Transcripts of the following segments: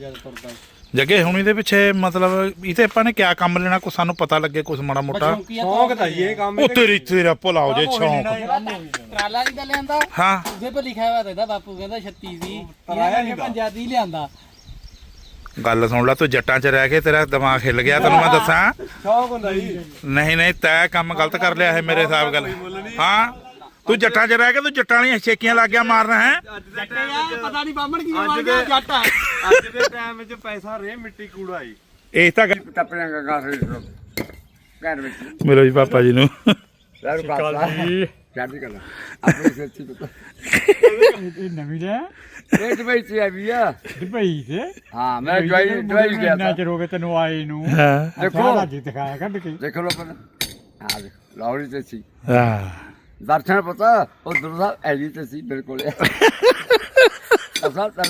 ਜਦ ਤੁਰਦਾ ਜੱਗੇ ਹੁਣ ਇਹਦੇ ਪਿੱਛੇ ਮਤਲਬ ਇਥੇ ਆਪਾਂ ਨੇ ਕਿਆ ਕੰਮ ਲੈਣਾ ਕੋ ਸਾਨੂੰ ਪਤਾ ਲੱਗੇ ਕੁਝ ਮਾੜਾ ਮੋਟਾ। ਸ਼ੌਂਕ ਤਾਂ ਜੀ ਇਹ ਕੰਮ ਉਹ ਤੇਰੀ ਤੇਰਾ ਭਲਾ ਹੋ ਜੇ ਸ਼ੌਂਕ। ਟਰਾਲਾ ਨਹੀਂ ਤਾਂ ਲਿਆਂਦਾ। ਹਾਂ। ਉਹਦੇ ਪਰ ਲਿਖਿਆ ਹੋਇਆ ਤਾਂ ਬਾਪੂ ਕਹਿੰਦਾ 36 ਦੀ ਆਇਆ ਨੀ ਗਾ। ਪੰਜਾਬੀ ਲਿਆਂਦਾ। ਗੱਲ ਸੁਣ ਲੈ ਤੂੰ ਜੱਟਾਂ 'ਚ ਰਹਿ ਕੇ ਤੇਰਾ ਦਿਮਾਗ ਹਿੱਲ ਗਿਆ ਤੈਨੂੰ ਮੈਂ ਦੱਸਾਂ। ਸ਼ੌਂਕ ਹੁੰਦਾ ਜੀ। ਨਹੀਂ ਨਹੀਂ ਤੈਂ ਕੰਮ ਗਲਤ ਕਰ ਲਿਆ ਹੈ ਮੇਰੇ ਹਿਸਾਬ ਗੱਲ। ਹਾਂ। ਤੂੰ ਜੱਟਾਂ 'ਚ ਰਹਿ ਕੇ ਤੂੰ ਜੱਟਾਂ ਵਾਲੀਆਂ ਛੇਕੀਆਂ ਲੱਗ ਗਿਆ ਮਾਰਨਾ ਹੈ? ਜੱਟੇ ਆ ਪਤਾ ਨਹੀਂ ਬਾਹਮਣ ਕੀ ਅੱਜ ਮਾਰ ਗਿਆ ਜੱਟ ਆ। ਅੱਜ ਦੇ ਟਾਈਮ ਵਿੱਚ ਪੈਸਾ ਰੇ ਮਿੱਟੀ ਕੂੜਾ ਜੀ ਇਹ ਤਾਂ ਗੱਲ- ਟੱਪਿਆਂ ਦਾ ਗਾਸ ਘਰ ਵਿੱਚ। ਮਿਲੋ ਜੀ ਪਾਪਾ ਜੀ ਨੂੰ। ਲਾਰੂ ਕਾਸਾ ਚੜ੍ਹਦੀ ਕਲਾ ਆਪਣੀ ਸੱਚੀ ਪਤਾ। ਇਹ ਨਵੀਂ ਲਿਆ ਇਹ ਦੁਬਈ ਚ ਆਈ ਵੀ ਆ। ਦੁਬਈ ਤੇ ਹਾਂ ਮੈਂ ਦਵਾਈ ਦਵਾਈ ਗਿਆ ਇੰਨਾ ਤਾਂ। ਚਿਰ ਹੋ ਗਿਆ ਤੈਨੂੰ ਆਏ ਨੂੰ। ਹਾਂ। ਦੇਖੋ। ਜੀ ਦਿਖਾਇਆ ਕੱਢ ਕੇ। ਦੇਖੋ ਲੋ ਪਰ ਹਾਂ ਦੇਖੋ। ਲਾਹੌਰੀ ਤੇ ਸੀ ਹਾਂ। ਦਰਸ਼ਨ ਪਤਾ ਉਹ ਦਰਸਾ ਐਲੀ ਤੇ ਸੀ ਬਿਲਕੁਲ ਅਸਾਂ ਤਾਂ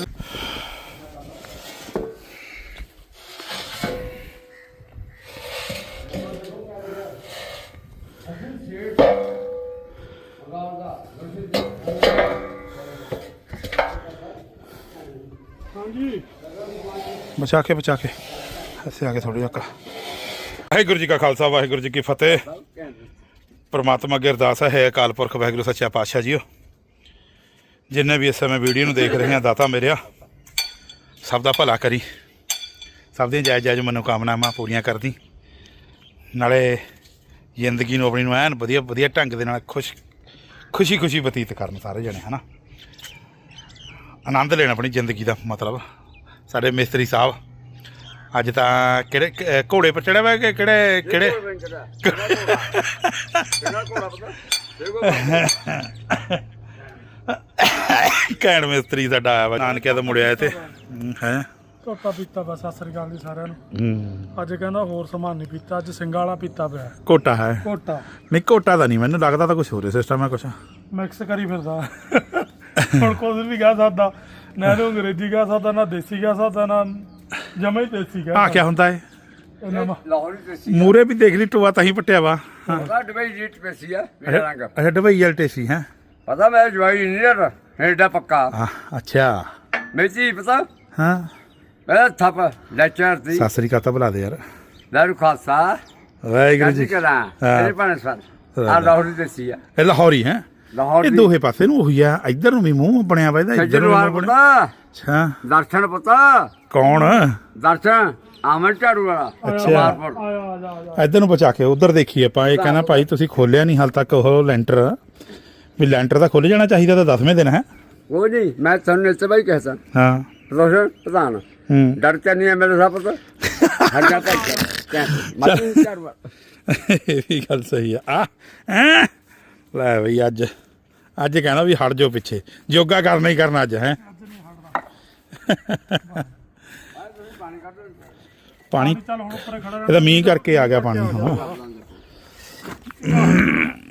ਬਚਾ ਕੇ ਬਚਾ ਕੇ। ਅਸੀਂ ਆ ਕੇ ਥੋੜੀ ਜਿਹਾ ਵਾਹਿਗੁਰੂ ਜੀ ਕਾ ਖਾਲਸਾ ਵਾਹਿਗੁਰੂ ਜੀ ਕੀ ਫਤਿਹ। ਪ੍ਰਮਾਤਮਾ ਅੱਗੇ ਅਰਦਾਸ ਹੈ ਅਕਾਲ ਪੁਰਖ, ਵਾਹਿਗੁਰੂ, ਸੱਚਾ ਪਾਤਸ਼ਾਹ ਜੀਓ। ਜਿੰਨੇ ਵੀ ਇਸ ਸਮੇਂ ਵੀਡੀਓ ਨੂੰ ਦੇਖ ਰਹੇ ਆ ਦਾਤਾ ਮੇਰਿਆ, ਸਭ ਦਾ ਭਲਾ ਕਰੀ। ਸਭ ਦੀਆਂ ਜਾਇਜ਼ ਜਾਇਜ਼ ਮਨੋਕਾਮਨਾਵਾਂ ਪੂਰੀਆਂ ਕਰਦੀ। ਨਾਲੇ ਜ਼ਿੰਦਗੀ ਨੂੰ ਆਪਣੀ ਨੂੰ ਐਨ ਵਧੀਆ ਵਧੀਆ ਢੰਗ ਦੇ ਨਾਲ ਖੁਸ਼ ਖੁਸ਼ੀ ਖੁਸ਼ੀ ਬਤੀਤ ਕਰਨ ਸਾਰੇ ਜਣੇ, ਹਨਾ? ਆਨੰਦ ਲੈਣਾ ਆਪਣੀ ਜ਼ਿੰਦਗੀ ਦਾ ਮਤਲਬ। ਸਾਡੇ ਮਿਸਤਰੀ ਸਾਹਿਬ ਅੱਜ ਤਾਂ ਕਿਹੜੇ ਕ- ਘੋੜੇ ਪਰ ਚੜਿਆ ਹੋਇਆ ਕਿ ਕਿਹੜੇ ਕਿਹੜੇ? ਕੈਣ ਮਿਸਤਰੀ ਸਾਡਾ ਆਇਆ ਵਾ ਨਾਨਕਿਆ ਤੋਂ ਮੁੜਿਆ ਤੇ ਹੈ ਘੋਟਾ ਪੀਤਾ ਬਸ ਸਤਿ ਸ੍ਰੀ ਅਕਾਲ ਜੀ ਸਾਰਿਆਂ ਨੂੰ। ਅੱਜ ਕਹਿੰਦਾ ਹੋਰ ਸਮਾਨ ਨਹੀਂ ਪੀਤਾ ਅੱਜ ਸਿੰਗਾ ਵਾਲਾ ਪੀਤਾ ਪਿਆ। ਕੋਟਾ ਹੈ? ਘੋਟਾ। ਨਹੀਂ ਕੋਟਾ ਦਾ ਨਹੀਂ ਮੈਨੂੰ ਲੱਗਦਾ ਤਾਂ ਕੁਝ ਹੋਰ ਸਿਸਟਮ ਹੈ ਕੁਛ। ਮਿਕਸ ਕਰੀ ਫਿਰਦਾ। ਹੁਣ ਕੁਝ ਵੀ ਕਹਿ ਸਕਦਾ ਨਾ ਇਹਨੂੰ ਅੰਗਰੇਜ਼ੀ ਕਹਿ ਸਕਦਾ ਨਾ ਦੇਸੀ ਕਹਿ ਸਕਦਾ ਨਾ ਜਮਾ ਹੀ ਦੇਸੀ ਕਹਿ ਆ ਕੀ ਹੁੰਦਾ ਲਾਹੌਰੀ ਸੀ ਮੂਰੇ ਵੀ ਦੇਖ ਲਈ ਟੋਆ ਤਾਂ ਹੀ ਪੱਟਿਆ ਵਾ। ਉਹਦਾ ਦੁਬਈ ਜੀਟ ਪੇ ਸੀ ਆ ਮੇਰਾ ਰੰਗ। ਅੱਛਾ ਡਬਈ ਵਾਲ ਟੇਸੀ ਹੈ? ਪਤਾ ਮੈਂ ਜਵਾਈ ਇੰਜੀਨੀਅਰ ਐਡਾ ਪੱਕਾ। ਹਾਂ ਅੱਛਾ। ਮੇਜੀ ਪਤਾ? ਹਾਂ। ਮੈਂ ਥੱਪ ਲੈਕਚਰ ਦੀ। ਸਤਿ ਸ੍ਰੀ ਅਕਾਲ ਤਾਂ ਬੁਲਾ ਦੇ ਯਾਰ। ਲਾਰੂ ਖਾਲਸਾ। ਵਾਹਿਗੁਰੂ ਜੀ। ਇਹਦੇ ਪਾਣੇ ਸਰ ਆ ਲਾਹੌਰੀ ਤੇ ਸੀ ਆ। ਇਹ ਲਾਹੌਰੀ ਹੈ? ਲਾਹੌਰ। ਇਹ ਦੋਹੇ ਪਾਸੇ ਨੂੰ ਉਹੀ ਆ। ਇੱਧਰ ਨੂੰ ਵੀ ਮੂੰਹ ਬਣਿਆ ਵਾ ਇਹਦਾ ਇੱਧਰ ਨੂੰ ਬਣਿਆ। ਅੱਛਾ। ਦਰਸ਼ਨ ਪਤਾ। ਕੌਣ? ਦਰਸ਼ਨ ਆਮਨ ਝਾੜੂ ਵਾਲਾ ਅੱਛਾ। ਜਾ ਜਾ ਇੱਧਰ ਨੂੰ ਬਚਾ ਕੇ ਉਧਰ ਦੇਖੀਏ ਆਪਾਂ ਇਹ ਕਹਿੰਦਾ ਭਾਈ ਤੁਸੀਂ ਖੋਲਿਆ ਨਹੀਂ ਹਾਲ ਤੱਕ ਉਹ ਲੈਂਟਰ। ਵੀ ਲੈਂਟਰ ਤਾਂ ਖੁੱਲ ਜਾਣਾ ਚਾਹੀਦਾ ਤਾਂ 10ਵੇਂ ਦਿਨ ਹੈ? ਉਹ ਨਹੀਂ ਮੈਂ ਤੁਹਾਨੂੰ ਇੱਥੇ ਬਾਈ ਕਹਿਸਾਂ ਹਾਂ। ਰੋਸ਼ਨ ਪ੍ਰਧਾਨ ਹੂੰ। ਡਰ ਕੇ ਨਹੀਂ ਹੈ ਮੇਰੇ ਸਾਹ ਪਤਾ ਹੱਜਾ ਭਾਈ ਕਹਿ ਮਾਤੂ ਝਾੜੂ ਵਾਲਾ। ਇਹ ਵੀ ਗੱਲ ਸਹੀ ਆ। ਆ ਹੈਂ? ਲੈ ਬਈ ਅੱਜ ਅੱਜ ਕਹਿੰਦਾ ਵੀ ਹਟ ਜਾਓ ਪਿੱਛੇ। ਯੋਗਾ ਕਰਨਾ ਹੀ ਕਰਨਾ ਅੱਜ ਹੈ? ਪਾਣੀ ਚੱਲ ਹੁਣ ਉੱਪਰ ਖੜਾ ਇਹਦਾ ਮੀਂਹ ਕਰਕੇ ਆ ਗਿਆ ਪਾਣੀ ਹੁਣ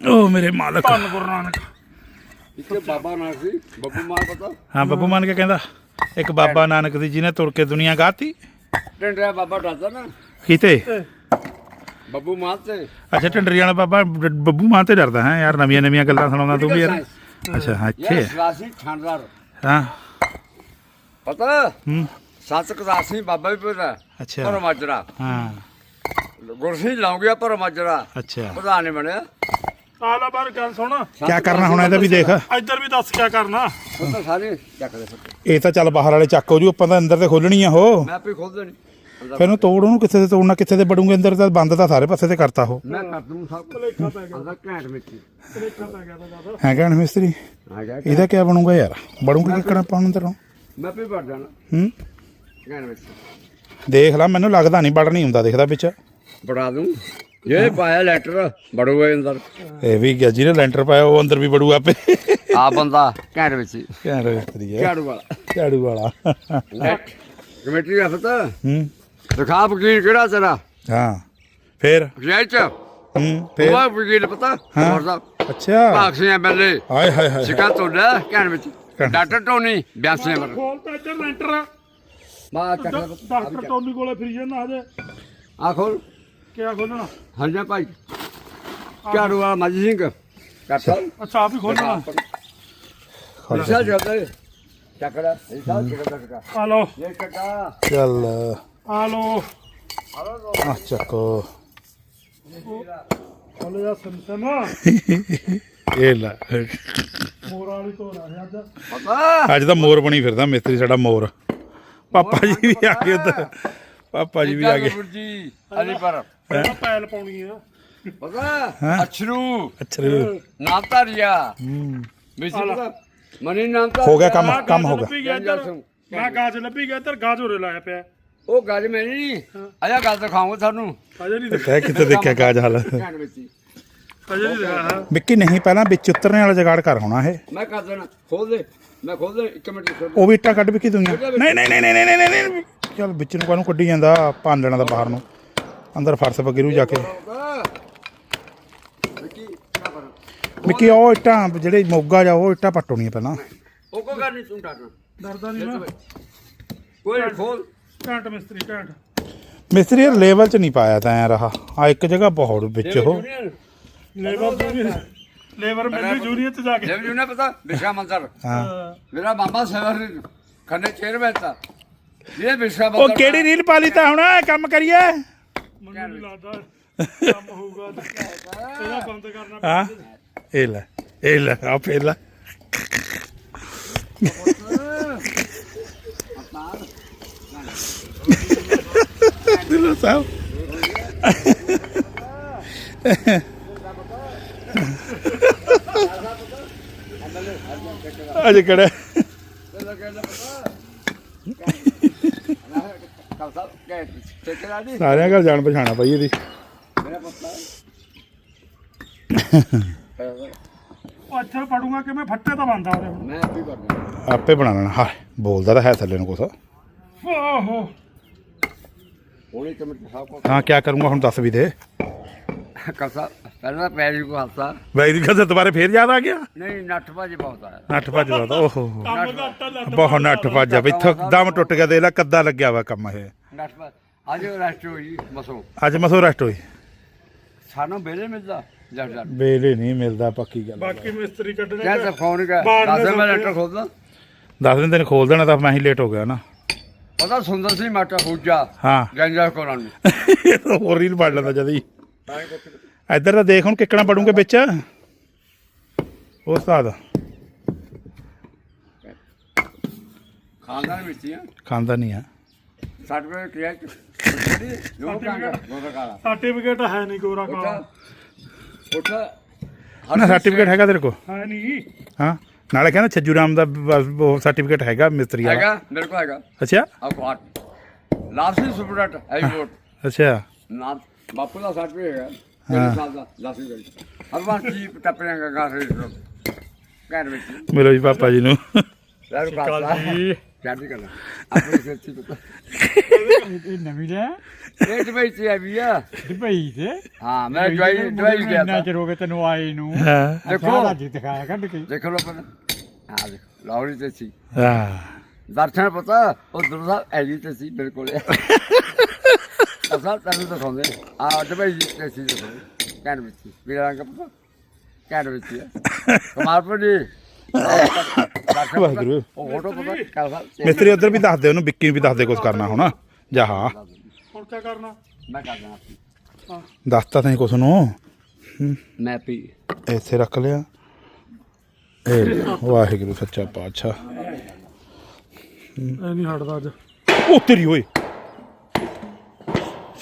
ਉਹ ਮੇਰੇ ਮਾਲਕ। ਧੰਨ ਗੁਰੂ ਨਾਨਕ। ਇੱਥੇ ਬਾਬਾ ਨਾ ਸੀ ਬੱਬੂ ਮਾਰ ਪਤਾ? ਹਾਂ ਬੱਬੂ ਮੰਨ ਕੇ ਕਹਿੰਦਾ? ਇੱਕ ਬਾਬਾ ਨਾਨਕ ਦੀ ਜਿਹਨੇ ਤੁਰ ਕੇ ਦੁਨੀਆ ਗਾਤੀ। ਟੰਡਿਆ ਬਾਬਾ ਡਰਦਾ ਨਾ। ਕਿਤੇ? ਬੱਬੂ ਮਾਰ ਤੇ। ਅੱਛਾ ਢੰਡਰੀ ਵਾਲਾ ਬਾਬਾ ਬੱਬੂ ਮਾਂ ਤੇ ਡਰਦਾ ਹੈ? ਯਾਰ ਨਵੀਆਂ ਨਵੀਆਂ ਗੱਲਾਂ ਸੁਣਾਉਂਦਾ ਤੂੰ ਵੀ ਯਾਰ। ਅੱਛਾ ਹਾਂ, ਇੱਥੇ ਯਾਰ ਹਾਂ। ਪਤਾ? ਹੂੰ। ਸੱਤ ਕਦਾਸੀ ਬਾਬਾ ਵੀ ਪਤਾ ਅੱਛਾ। ਪਰ ਮਾਜਰਾ ਹਾਂ। ਗੁਰਸੀ ਲਾਉਂ ਗਿਆ ਪਰ ਮਾਜਰਾ ਅੱਛਾ। ਪ੍ਰਧਾਨ ਨੇ ਬਣਿਆ। ਆ ਲੈ ਬਾਹਰ ਗੱਲ ਸੁਣ। ਕੀ ਕਰਨਾ ਹੁਣ ਇਹਦਾ ਵੀ ਦੇਖ। ਇੱਧਰ ਵੀ ਦੱਸ ਕੀ ਕਰਨਾ। ਉਹ ਤਾਂ ਸਾਰੇ ਚੱਕਦੇ ਫਿਰ ਇਹ ਤਾਂ ਚੱਲ ਬਾਹਰ ਵਾਲੇ ਚੱਕ ਹੋ ਜੂ ਆਪਾਂ ਤਾਂ ਅੰਦਰ ਤੇ ਖੋਲਣੀ ਆ ਉਹ। ਮੈਂ ਆਪੇ ਖੋਲ ਦੇਣੀ। ਫਿਰ ਉਹਨੂੰ ਤੋੜ ਉਹਨੂੰ ਕਿੱਥੇ ਤੇ ਤੋੜਨਾ ਕਿੱਥੇ ਤੇ ਬੜੂਗੇ ਅੰਦਰ ਤਾਂ ਬੰਦ ਤਾਂ ਸਾਰੇ ਪਾਸੇ ਤੇ ਕਰਤਾ ਉਹ। ਮੈਂ ਕਰ ਦੂੰ ਸਭ ਲੇਖਾ ਪੈ ਗਿਆ। ਅੰਦਰ ਘੈਂਟ ਮਿੱਟੀ। ਲੇਖਾ ਪੈ ਗਿਆ ਤਾਂ ਜ਼ਿਆਦਾ। ਹੈ ਕਹਿਣ ਮਿਸਤਰੀ? ਆ ਗਿਆ ਇਹਦਾ ਕੀ ਬਣੂਗਾ ਯਾਰ? ਬੜੂਗਾ ਕਿੱਕਣਾ ਪਾਉਣ ਅੰਦਰੋਂ? ਮੈਂ ਆਪੇ ਵੜ ਜਾਣਾ। ਹੂੰ? ਘੈਂਟ ਦੇਖ ਲੈ ਮੈਨੂੰ ਲੱਗਦਾ ਨਹੀਂ ਬੜ ਨਹੀਂ ਹੁੰਦਾ ਦਿਖਦਾ ਵਿੱਚ। ਬੜਾ ਦੂੰ। ਇਹ ਪਾਇਆ ਲੈਟਰ ਬੜੂਏ ਅੰਦਰ। ਇਹ ਵੀ ਗਿਆ ਜਿਹਨੇ ਲੈਂਟਰ ਪਾਇਆ ਉਹ ਅੰਦਰ ਵੀ ਬੜੂ ਆਪੇ। ਆ ਬੰਦਾ ਘੈਂਟ ਮਿੱਟੀ ਕਹਿਣ ਮਿਸਤਰੀ ਹੈ। ਝਾੜੂ ਵਾਲਾ। ਝਾੜੂ ਵਾਲਾ। ਕਮੇਟੀ ਦਾ ਪਤਾ। ਹੂੰ। ਦਿਖਾ ਵਕੀਲ ਕਿਹੜਾ ਤੇਰਾ। ਹਾਂ ਫਿਰ? ਜੈ ਚ। ਹੂੰ ਫਿਰ? ਉਹ ਵਕੀਲ ਪਤਾ ਹੋਰ ਦਾ ਅੱਛਾ। ਭਾਗ ਸਿੰਘ ਐਮਐਲਏ ਹਾਏ ਹਾਏ ਹਾਏ। ਸਿਕਾ ਤੋੜਾ ਘੈਂਟ ਮਿੱਟੀ ਡਾਕਟਰ ਟੋਨੀ 82 ਨੰਬਰ। ਖੋਲ ਤਾਂ ਇੱਧਰ ਲੈਂਟਰ। ਮਾ ਚੱਕ ਲੈ ਡਾਕਟਰ ਟੋਨੀ ਕੋਲੇ ਫਿਰੀ ਜਾਂਦਾ ਹਜੇ। ਆ ਖੋਲ। ਕਿਆ ਖੋਲਣਾ? ਹਰਜਾ ਭਾਈ। ਝਾੜੂ ਵਾਲਾ ਮਾਜੀ ਸਿੰਘ। ਕਰਤਾ ਅੱਛਾ ਆਪ ਹੀ ਖੋਲਣਾ? ਰਿਸ਼ਾ ਚੱਲਦਾ ਚੱਕੜਾ ਇਹ ਸਾਹ ਚੱਕੜਾ ਚੱਕੜਾ ਆ ਲਓ। ਇਹ ਚੱਕਾ। ਚੱਲ। ਆ ਲਓ। ਆ ਚੱਕੋ। ਹਲੇ ਆ ਸੰਤਨ ਇਹ ਲੈ। ਮੋਰ ਵਾਲੀ ਤੋਂ ਰਿਹਾ ਅੱਜ। ਪਤਾ ਅੱਜ ਤਾਂ ਮੋਰ ਬਣੀ ਫਿਰਦਾ ਮਿਸਤਰੀ ਸਾਡਾ ਮੋਰ। ਪਾਪਾ ਜੀ ਵੀ ਆ ਗਏ ਉੱਧਰ। ਪਾਪਾ ਜੀ ਵੀ ਆ ਗਏ। ਜੀ? ਅਲੀ ਪਰ ਪਹਿਲਾਂ ਪੈਲ ਪਾਉਣੀ ਆ ਪਤਾ ਅਛਰੂ। ਅੱਛਾ ਨਾਮ ਧਾਰਿਆ ਹੂੰ ਮਿਸੀ ਪਤਾ ਮਨੀ ਨਾਮ ਧਾਰਿਆ ਹੋ ਗਿਆ ਕੰਮ ਕੰਮ ਗਾਜ ਹੋ ਗਿਆ। ਮੈਂ ਗਾਜ ਲੱਭੀ ਗਿਆ ਇੱਧਰ ਗਾਜ ਹੋਰੇ ਲਾਇਆ ਪਿਆ। ਉਹ ਗੱਲ ਮੈਨੀ ਨਹੀਂ। ਆਇਆ ਗੱਲ ਦਿਖਾਉਂਗਾ ਤੁਹਾਨੂੰ ਅਜੇ ਨਹੀਂ ਕਿਤੇ ਦੇਖਿਆ ਕਾਜ ਹਾਲ। ਅਜੇ ਨਹੀਂ ਦਿਖਾਇਆ ਵਿੱਕੀ ਨਹੀਂ ਪਹਿਲਾਂ ਵਿੱਚ ਉਤਰਨੇ ਵਾਲਾ ਜਗਾੜ ਕਰ ਹੋਣਾ ਇਹ। ਮੈਂ ਕਰ ਦੇਣਾ ਖੋਲ ਦੇ ਮੈਂ ਖੋਲ ਦੇ ਇੱਕ ਮਿੰਟ ਖੋਲ ਉਹ ਵੀ ਇੱਟਾਂ ਕੱਢ ਵਿੱਕੀ ਦੂੰਗਾ ਨਹੀਂ ਨਹੀਂ ਨਹੀਂ ਨਹੀਂ ਨਹੀਂ ਨਹੀਂ ਚੱਲ ਵਿੱਚ ਨੂੰ ਕਾਹਨੂੰ ਕੱਢੀ ਜਾਂਦਾ ਭੰਨ ਲੈਣਾ ਦਾ ਬਾਹਰ ਨੂੰ। ਅੰਦਰ ਫਰਸ਼ ਪਗਿਰੂ ਜਾ ਕੇ। ਵਿੱਕੀ ਉਹ ਇੱਟਾਂ ਜਿਹੜੇ ਮੋਗਾ ਜਾ ਉਹ ਇੱਟਾਂ ਪੱਟੋਣੀਆਂ ਪਹਿਲਾਂ। ਉਹ ਕੋ ਕਰ ਨਹੀਂ ਤੂੰ ਡਰਨਾ। ਡਰਦਾ ਨਹੀਂ ਕੋਈ ਖੋਲ। ਘੰਟ ਮਿਸਤਰੀ ਘੰਟ। ਮਿਸਤਰੀ ਯਾਰ ਲੈਵਲ 'ਚ ਨਹੀਂ ਪਾਇਆ ਤਾਂ ਐ ਰਹਾ। ਆ ਇੱਕ ਜਗ੍ਹਾ ਬਹੁਤ ਵਿੱਚ ਉਹ। ਲੇਬਰ ਜੂਨੀਅਰ ਲੇਬਰ ਮੈਨੂੰ ਜੂਨੀਅਰ ਤੇ ਜਾ ਕੇ ਜਬ ਜੁਨਾ ਪਤਾ ਵਿਸ਼ਾ ਮੰਦਰ ਹਾਂ। ਮੇਰਾ ਮਾਮਾ ਸੇਵਰ ਖੰਨੇ ਚੇਅਰਮੈਨ ਤਾ। ਇਹ ਵਿਸ਼ਾ ਉਹ ਮੰਦਰ ਕਿਹੜੀ ਰੀਲ ਪਾ ਲਈ ਤਾਂ ਹੁਣ? ਕੰਮ ਕਰੀਏ। ਮੈਨੂੰ ਨਹੀਂ ਲੱਗਦਾ ਕੰਮ ਹੋਊਗਾ ਤੇ ਇਹਦਾ ਬੰਦ ਕਰਨਾ ਹਾਂ। ਇਹ ਲੈ ਇਹ ਲੈ ਆ ਪਹਿਲਾ ਦਿਲੋ ਸਾਹਿਬ। ਅਜੇ ਕਿਹੜਾ? ਸਾਰਿਆਂ ਘਰ ਜਾਣ ਪਛਾਣਾ ਪਈ ਇਹਦੀ। ਮੇਰਾ ਪਤਾ ਉਹ ਇੱਥੇ ਪੜੂਗਾ ਕਿ ਮੈਂ ਫੱਟੇ ਤਾਂ ਬੰਦਾ ਮੈਂ ਵੀ ਕਰਦਾ ਆਪੇ ਬਣਾ ਲੈਣਾ। ਹਾਂ ਬੋਲਦਾ ਤਾਂ ਹੈ ਥੱਲੇ ਨੂੰ ਕੁਛ। ਓਹੋ। ਹਾਂ ਕੀ ਕਰੂੰਗਾ ਹੁਣ ਦੱਸ ਵੀ ਦੇ। ਕਲਸਾ ਪਹਿਲਾਂ ਪੈਰੀ ਕੋ ਹੱਸਾ ਦੀ ਗੱਲ ਦੁਬਾਰੇ ਫੇਰ ਯਾਦ ਆ ਗਿਆ? ਨਹੀਂ ਨੱਠ ਭਾਜੀ ਬਹੁਤ ਆਇਆ। ਨੱਠ ਭੱਜ ਦਾ ਓਹੋ ਕੰਮ ਘੱਟ ਲੱਗ ਬਹੁਤ ਨੱਠ ਭੱਜ ਆ। ਵੀ ਇੱਥੋਂ ਦਮ ਟੁੱਟ ਗਿਆ ਦੇ ਲੈ ਕੱਦਾ ਲੱਗਿਆ ਵਾ ਕੰਮ ਇਹ। ਨੱਠ ਭੱਜ। ਅੱਜ ਰੈਸਟ ਹੋਈ ਮਸੋ। ਅੱਜ ਮਸੋ ਰੈਸਟ ਹੋਈ। ਸਾਨੂੰ ਬੇਲੇ ਮਿਲਦਾ ਜੱਟ ਜੱਟ ਵੇਲੇ ਨਹੀਂ ਮਿਲਦਾ ਪੱਕੀ ਗੱਲ ਬਾਕੀ ਮਿਸਤਰੀ ਕੱਢਣੇ ਤਾਂ ਫੋਨ ਕਰ। ਬਾਹਰ ਦੱਸ ਮੈਂ। ਲੈਟਰ ਖੋਲਦਾ। ਦਸ ਦਿਨ ਤੈਨੂੰ ਖੋਲ ਦੇਣਾ ਤਾਂ ਮੈਂ ਹੀ ਲੇਟ ਹੋ ਗਿਆ ਨਾ। ਪਤਾ ਸੁੰਦਰ ਸਿੰਘ ਮਾਟਾ ਫੂਜਾ ਹਾਂ। ਗੰਜਾ ਕੋਲਾਂ ਨੂੰ। ਹੋਰ ਰੀਲ ਪੜ ਲੈਂਦਾ ਜਦ। ਹੀ ਇੱਧਰ ਤਾਂ ਦੇਖ ਹੁਣ ਕਿੱਕਣਾ ਪੜੂਗੇ ਵਿੱਚ। ਉਹ ਉਸਤਾਦ। ਖਾਨਦਾਨ ਵਿੱਚ ਹੀ ਆ। ਖਾਂਦਾ ਨਹੀਂ ਆ। ਸਰਟੀਫਿਕੇਟ ਕਿਹਾ ਜੋ ਕਾਂਗਾ ਗੋਦਾ ਕਾਲਾ। ਸਰਟੀਫਿਕੇਟ ਹੈ ਨਹੀਂ ਗੋਰਾ ਉੱਠ ਕਾ ਉੱਠ ਨਾ ਸਰਟੀਫਿਕੇਟ ਹੈਗਾ ਤੇਰੇ ਕੋਲ? ਹੈ ਨਹੀਂ। ਹਾਂ ਨਾਲੇ ਕਹਿੰਦਾ ਛੱਜੂ ਰਾਮ ਦਾ ਬ- ਉਹ ਸਰਟੀਫਿਕੇਟ ਹੈਗਾ ਮਿਸਤਰੀ ਵਾਲਾ। ਹੈਗਾ ਮੇਰੇ ਕੋਲ ਹੈਗਾ। ਅੱਛਾ? ਅਖਬਾਰ ਲਾਸੀ ਸੁਪਰਡਟ ਆਈ ਵੋਟ ਅੱਛਾ। ਨਾ ਬਾਪੂ ਦਾ ਸਰਟੀਫਿਕੇਟ ਹੈਗਾ। ਮੇਰੇ ਸਾਲ ਦਾ। ਲਾਸੀ ਗਈ ਹਰ ਵਾਰ ਕੀ ਟੱਪਣੇਗਾ ਗਾ ਰੇ ਘਰ ਵਿੱਚ। ਮਿਲੋ ਜੀ ਪਾਪਾ ਜੀ ਨੂੰ। ਯਾਰ ਕਾਸਾ ਜਾਂਦੀ ਕਰਨਾ ਆਪਣੀ ਸੱਚੀ ਪਤਾ। ਇਹ ਨਵੀਂ ਲੈ ਇਹ ਦੁਬਈ ਚ ਆਈ ਆ। ਦੁਬਈ ਤੇ ਹਾਂ ਮੈਂ ਜਵਾਈ ਜਵਾਈ ਗਿਆ ਤਾ। ਚਿਰ ਹੋ ਗਿਆ ਤੈਨੂੰ ਆਏ ਨੂੰ। ਹਾਂ। ਦੇਖੋ। ਅੱਜ ਦਿਖਾਇਆ ਕੱਢ ਕੇ। ਦੇਖ ਲਓ ਪਰ ਆ ਦੇਖੋ ਲਾਹੌਰੀ ਤੇ ਸੀ। ਹਾਂ। ਦਰਸ਼ਨ ਪਤਾ ਉਹ ਸਾਹਿਬ ਐਜੀ ਤੇ ਸੀ ਬਿਲਕੁਲ ਅਸਾਂ ਤੈਨੂੰ ਦਿਖਾਉਂਦੇ ਆ ਦੁਬਈ ਤੇ ਸੀ ਦਿਖਾਉਂਦੇ ਜੀ ਵਾਹਿਗੁਰੂ। ਉਹ ਫੋਟੋ ਪਤਾ ਕੱਲ ਸਾਹਿਬ ਮਿਸਤਰੀ ਉਧਰ ਵੀ ਦੱਸ ਦੇ ਉਹਨੂੰ ਵਿੱਕੀ ਨੂੰ ਵੀ ਦੱਸ ਦੇ ਕੁਝ ਕਰਨਾ ਹੁਣ ਜਾ ਹਾਂ ਹੁਣ ਕੀ ਕਰਨਾ ਮੈਂ ਕਰ ਦੇਣਾ ਦੱਸਤਾ ਤੈਂ ਕੁਛ ਨੂੰ ਮੈਂ ਪੀ ਇੱਥੇ ਰੱਖ ਲਿਆ ਇਹ ਵਾਹਿਗੁਰੂ ਸੱਚਾ ਪਾਤਸ਼ਾਹ ਇਹ ਨਹੀਂ ਹਟਦਾ ਅੱਜ ਉਹ ਤੇਰੀ ਓਏ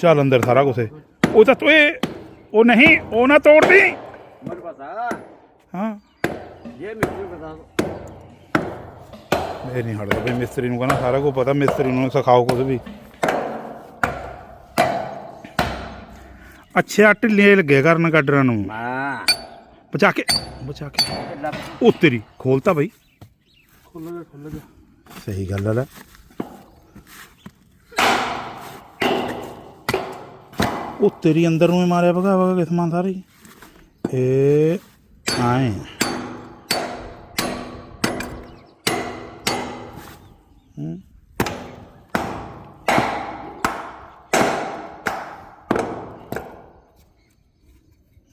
ਚੱਲ ਅੰਦਰ ਸਾਰਾ ਕੁਛ। ਉਹ ਤਾਂ ਤੂੰ ਇਹ ਉਹ ਨਹੀਂ ਉਹ ਨਾ ਤੋੜਦੀ। ਮੈਨੂੰ ਪਤਾ। ਹਾਂ। ਇਹ ਮੈਨੂੰ ਪਤਾ। ਇਹ ਨਹੀਂ ਹਟਦਾ ਬਈ ਮਿਸਤਰੀ ਨੂੰ ਕਹਿੰਦਾ ਸਾਰਾ ਕੁਝ ਪਤਾ ਮਿਸਤਰੀ ਨੂੰ ਸਿਖਾਓ ਕੁਝ ਵੀ। ਅੱਛਾ ਢਿੱਲੇ ਲੱਗੇ ਕਰਨ ਕੱਢਣ ਨੂੰ। ਹਾਂ। ਬਚਾ ਕੇ ਬਚਾ ਕੇ। ਉਹ ਤੇਰੀ ਖੋਲਤਾ ਬਈ। ਖੁੱਲ ਗਿਆ ਖੁੱਲ ਗਿਆ ਸਹੀ ਗੱਲ ਹੈ ਲੈ। ਉਹ ਤੇਰੀ ਅੰਦਰ ਨੂੰ ਹੀ ਮਾਰਿਆ ਭਗਾ ਭਗਾ ਕੇ ਸਮਾਨ ਸਾਰੀ ਇਹ ਆਏ ਹੂੰ।